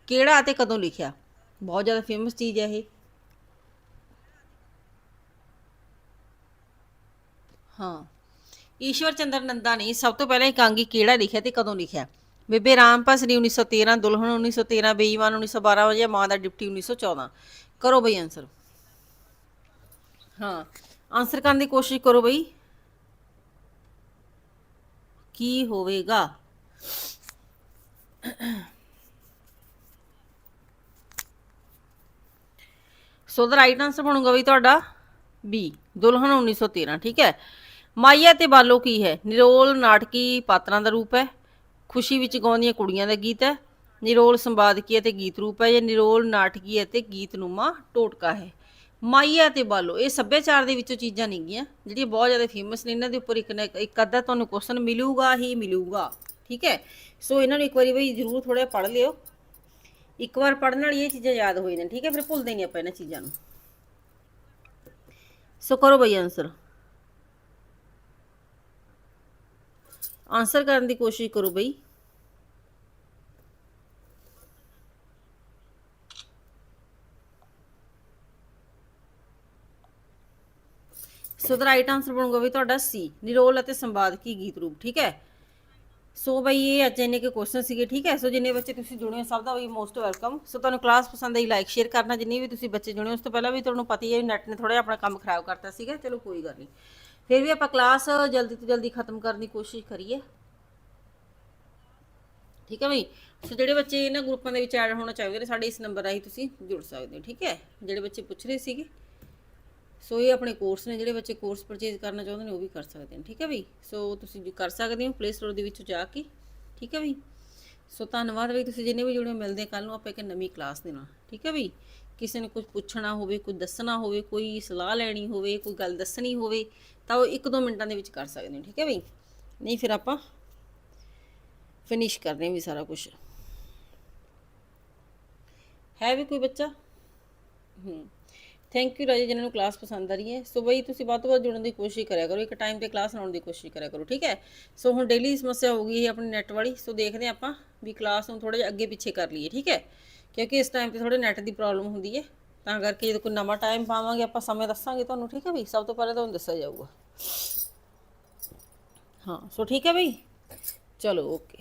ਕਿਹੜਾ ਅਤੇ ਕਦੋਂ ਲਿਖਿਆ? ਬਹੁਤ ਜ਼ਿਆਦਾ ਫੇਮਸ ਚੀਜ਼ ਹੈ ਇਹ। ਹਾਂ, ਈਸ਼ਵਰ ਚੰਦਰ ਨੰਦਾ ਨੇ ਸਭ ਤੋਂ ਪਹਿਲਾਂ ਇਕਾਂਗੀ ਕਿਹੜਾ ਲਿਖਿਆ ਤੇ ਕਦੋਂ ਲਿਖਿਆ? ਬੇਬੇ ਰਾਮਪਾਸਰੀ 1913 ਦੁਲਹਨ 1913 ਬੇਈਮਾਨ 1912 ਵਜੇ, ਮਾਂ ਦਾ ਡਿਪਟੀ 1914 ਕਰੋ ਬਈ ਆਨਸਰ ਹਾਂ ਆਨਸਰ ਕਰਨ ਦੀ ਕੋਸ਼ਿਸ਼ ਕਰੋ ਬਈ। ਕੀ ਹੋਵੇਗਾ? ਸੋ ਦਾ ਰਾਈਟ ਆਨਸਰ ਬਣੂਗਾ ਵੀ ਤੁਹਾਡਾ ਬੀ ਦੁਲਹਨ 1913 ਠੀਕ ਹੈ? ਮਾਈਆ ਤੇ ਬਾਲੋ ਕੀ ਹੈ? ਨਿਰੋਲ ਨਾਟਕੀ ਪਾਤਰਾਂ ਦਾ ਰੂਪ ਹੈ। ਖੁਸ਼ੀ ਵਿੱਚ ਗਾਉਂਦੀਆਂ ਕੁੜੀਆਂ ਦਾ ਗੀਤ ਹੈ। ਨਿਰੋਲ ਸੰਵਾਦਕੀ ਅਤੇ ਗੀਤ ਰੂਪ ਹੈ। ਜਾਂ ਨਿਰੋਲ ਨਾਟਕੀ ਅਤੇ ਗੀਤਨੁਮਾ ਟੋਟਕਾ ਹੈ। ਮਾਈਆ ਤੇ ਬਾਲੋ, ਇਹ ਸੱਭਿਆਚਾਰ ਦੇ ਵਿੱਚੋਂ ਚੀਜ਼ਾਂ ਨੇਗੀਆਂ ਜਿਹੜੀਆਂ ਬਹੁਤ ਜ਼ਿਆਦਾ ਫੇਮਸ ਨੇ, ਇਹਨਾਂ ਦੇ ਉੱਪਰ ਇੱਕ ਨਾ ਇੱਕ- ਇੱਕ ਅੱਧਾ ਤੁਹਾਨੂੰ ਕੁਐਸਚਨ ਮਿਲੂਗਾ ਹੀ ਮਿਲੂਗਾ, ਠੀਕ ਹੈ? ਸੋ ਇਹਨਾਂ ਨੂੰ ਇੱਕ ਵਾਰੀ ਬਈ ਜ਼ਰੂਰ ਥੋੜਾ ਪੜ੍ਹ ਲਿਓ। ਇੱਕ ਵਾਰ ਪੜ੍ਹਨ ਨਾਲ ਹੀ ਇਹ ਚੀਜ਼ਾਂ ਯਾਦ ਹੋ ਜਾਂਦੀਆਂ, ਠੀਕ ਹੈ? ਫਿਰ ਭੁੱਲਦੇ ਨਹੀਂ ਆਪਾਂ ਇਹਨਾਂ ਚੀਜ਼ਾਂ ਨੂੰ। ਸੋ ਕਰੋ ਬਈ ਆਨਸਰ ਆਨਸਰ ਕਰਨ ਦੀ ਕੋਸ਼ਿਸ਼ ਕਰੋ ਬਈ। ਸੋ ਦਾ ਰਾਈਟ ਆਨਸਰ ਬਣੂਗਾ ਵੀ ਤੁਹਾਡਾ ਸੀ ਨਿਰੋਲ ਅਤੇ ਸੰਵਾਦਕੀ ਗੀਤ ਰੂਪ, ਠੀਕ ਹੈ? ਸੋ ਬਈ ਇਹ ਅੱਜ ਇੰਨੇ ਕੇ ਕੁਐਸਚਨ ਸੀਗੇ, ਠੀਕ ਹੈ? ਸੋ ਜਿੰਨੇ ਬੱਚੇ ਤੁਸੀਂ ਜੁੜੇ ਹੋ, ਸਭ ਦਾ ਵੀ ਮੋਸਟ ਵੈਲਕਮ ਸੋ ਤੁਹਾਨੂੰ ਕਲਾਸ ਪਸੰਦ ਆਈ ਲਾਈਕ ਸ਼ੇਅਰ ਕਰਨਾ। ਜਿੰਨੇ ਵੀ ਤੁਸੀਂ ਬੱਚੇ ਜੁੜੇ ਹੋ, ਉਸ ਤੋਂ ਪਹਿਲਾਂ ਵੀ ਤੁਹਾਨੂੰ ਪਤਾ ਹੀ ਹੈ ਨੈਟ ਨੇ ਥੋੜਾ ਆਪਣਾ ਕੰਮ ਖਰਾਬ ਕਰਤਾ ਸੀਗਾ। ਚਲੋ ਕੋਈ ਗੱਲ ਨਹੀਂ। ਫਿਰ ਵੀ ਆਪਾਂ ਕਲਾਸ ਜਲਦੀ ਤੋਂ ਜਲਦੀ ਖਤਮ ਕਰਨ ਦੀ ਕੋਸ਼ਿਸ਼ ਕਰੀਏ। ਠੀਕ ਹੈ ਬਈ? ਸੋ ਜਿਹੜੇ ਬੱਚੇ ਇਹਨਾਂ ਗਰੁੱਪਾਂ ਦੇ ਵਿੱਚ ਐਡ ਹੋਣਾ ਚਾਹੁੰਦੇ ਨੇ ਸਾਡੇ ਇਸ ਨੰਬਰ ਰਾਹੀਂ ਤੁਸੀਂ ਜੁੜ ਸਕਦੇ ਹੋ, ਠੀਕ ਹੈ? ਜਿਹੜੇ ਬੱਚੇ ਪੁੱਛ ਰਹੇ ਸੀਗੇ। ਸੋ ਇਹ ਆਪਣੇ ਕੋਰਸ ਨੇ ਜਿਹੜੇ ਬੱਚੇ ਕੋਰਸ ਪਰਚੇਜ਼ ਕਰਨਾ ਚਾਹੁੰਦੇ ਨੇ ਉਹ ਵੀ ਕਰ ਸਕਦੇ ਨੇ ਠੀਕ ਹੈ ਬਈ? ਸੋ ਤੁਸੀਂ ਜੀ ਕਰ ਸਕਦੇ ਹੋ ਪਲੇ ਸਟੋਰ ਦੇ ਵਿੱਚ ਜਾ ਕੇ ਠੀਕ ਹੈ ਬਈ? ਸੋ ਧੰਨਵਾਦ ਬਈ ਤੁਸੀਂ ਜਿੰਨੇ ਵੀ ਜੁੜੇ ਹੋ, ਮਿਲਦੇ ਹਾਂ ਕੱਲ ਨੂੰ ਆਪਾਂ ਇੱਕ ਨਵੀਂ ਕਲਾਸ ਦੇ ਨਾਲ ਠੀਕ ਹੈ ਬਈ? ਕਿਸੇ ਨੇ ਕੁਝ ਪੁੱਛਣਾ ਹੋਵੇ ਕੁਝ ਦੱਸਣਾ ਹੋਵੇ ਕੋਈ ਸਲਾਹ ਲੈਣੀ ਹੋਵੇ ਕੋਈ ਗੱਲ ਦੱਸਣੀ ਹੋਵੇ ਤਾਂ ਉਹ 1-2 ਮਿੰਟਾਂ ਦੇ ਵਿੱਚ ਕਰ ਸਕਦੇ ਹੋ ਠੀਕ ਹੈ ਬਈ? ਨਹੀਂ ਫਿਰ ਆਪਾਂ ਫਿਨਿਸ਼ ਕਰਦੇ ਹਾਂ ਵੀ ਸਾਰਾ ਕੁਝ ਹੈ ਵੀ ਕੋਈ ਬੱਚਾ? ਹੂੰ। ਥੈਂਕ ਯੂ ਰਾਜੇ ਜਿਨ੍ਹਾਂ ਨੂੰ ਕਲਾਸ ਪਸੰਦ ਆ ਰਹੀ ਹੈ। ਸੋ ਬਈ ਤੁਸੀਂ ਵੱਧ ਤੋਂ ਵੱਧ ਜੁੜਨ ਦੀ ਕੋਸ਼ਿਸ਼ ਕਰਿਆ ਕਰੋ। ਇੱਕ ਟਾਈਮ ਤੇ ਕਲਾਸ ਲਾਉਣ ਦੀ ਕੋਸ਼ਿਸ਼ ਕਰਿਆ ਕਰੋ, ਠੀਕ ਹੈ? ਸੋ ਹੁਣ ਡੇਲੀ ਸਮੱਸਿਆ ਹੋ ਗਈ ਇਹ ਆਪਣੀ ਨੈਟ ਵਾਲੀ। ਸੋ ਦੇਖਦੇ ਹਾਂ ਆਪਾਂ ਵੀ ਕਲਾਸ ਨੂੰ ਥੋੜਾ ਜਿਹਾ ਅੱਗੇ ਪਿੱਛੇ ਕਰ ਲਈਏ, ਠੀਕ ਹੈ? ਕਿਉਂਕਿ ਇਸ ਟਾਈਮ ਤੇ ਥੋੜੇ ਨੈਟ ਦੀ ਪ੍ਰੋਬਲਮ ਹੁੰਦੀ ਹੈ। ਤਾਂ ਕਰਕੇ ਜਦੋਂ ਕੋਈ ਨਵਾਂ ਟਾਈਮ ਪਾਵਾਂਗੇ, ਆਪਾਂ ਸਮੇਂ ਦੱਸਾਂਗੇ ਤੁਹਾਨੂੰ, ਠੀਕ ਹੈ ਬਈ? ਸਭ ਤੋਂ ਪਹਿਲਾਂ ਤੁਹਾਨੂੰ ਦੱਸਿਆ ਜਾਊਗਾ। ਹਾਂ ਸੋ ਠੀਕ ਹੈ ਬਈ? ਚਲੋ ਓਕੇ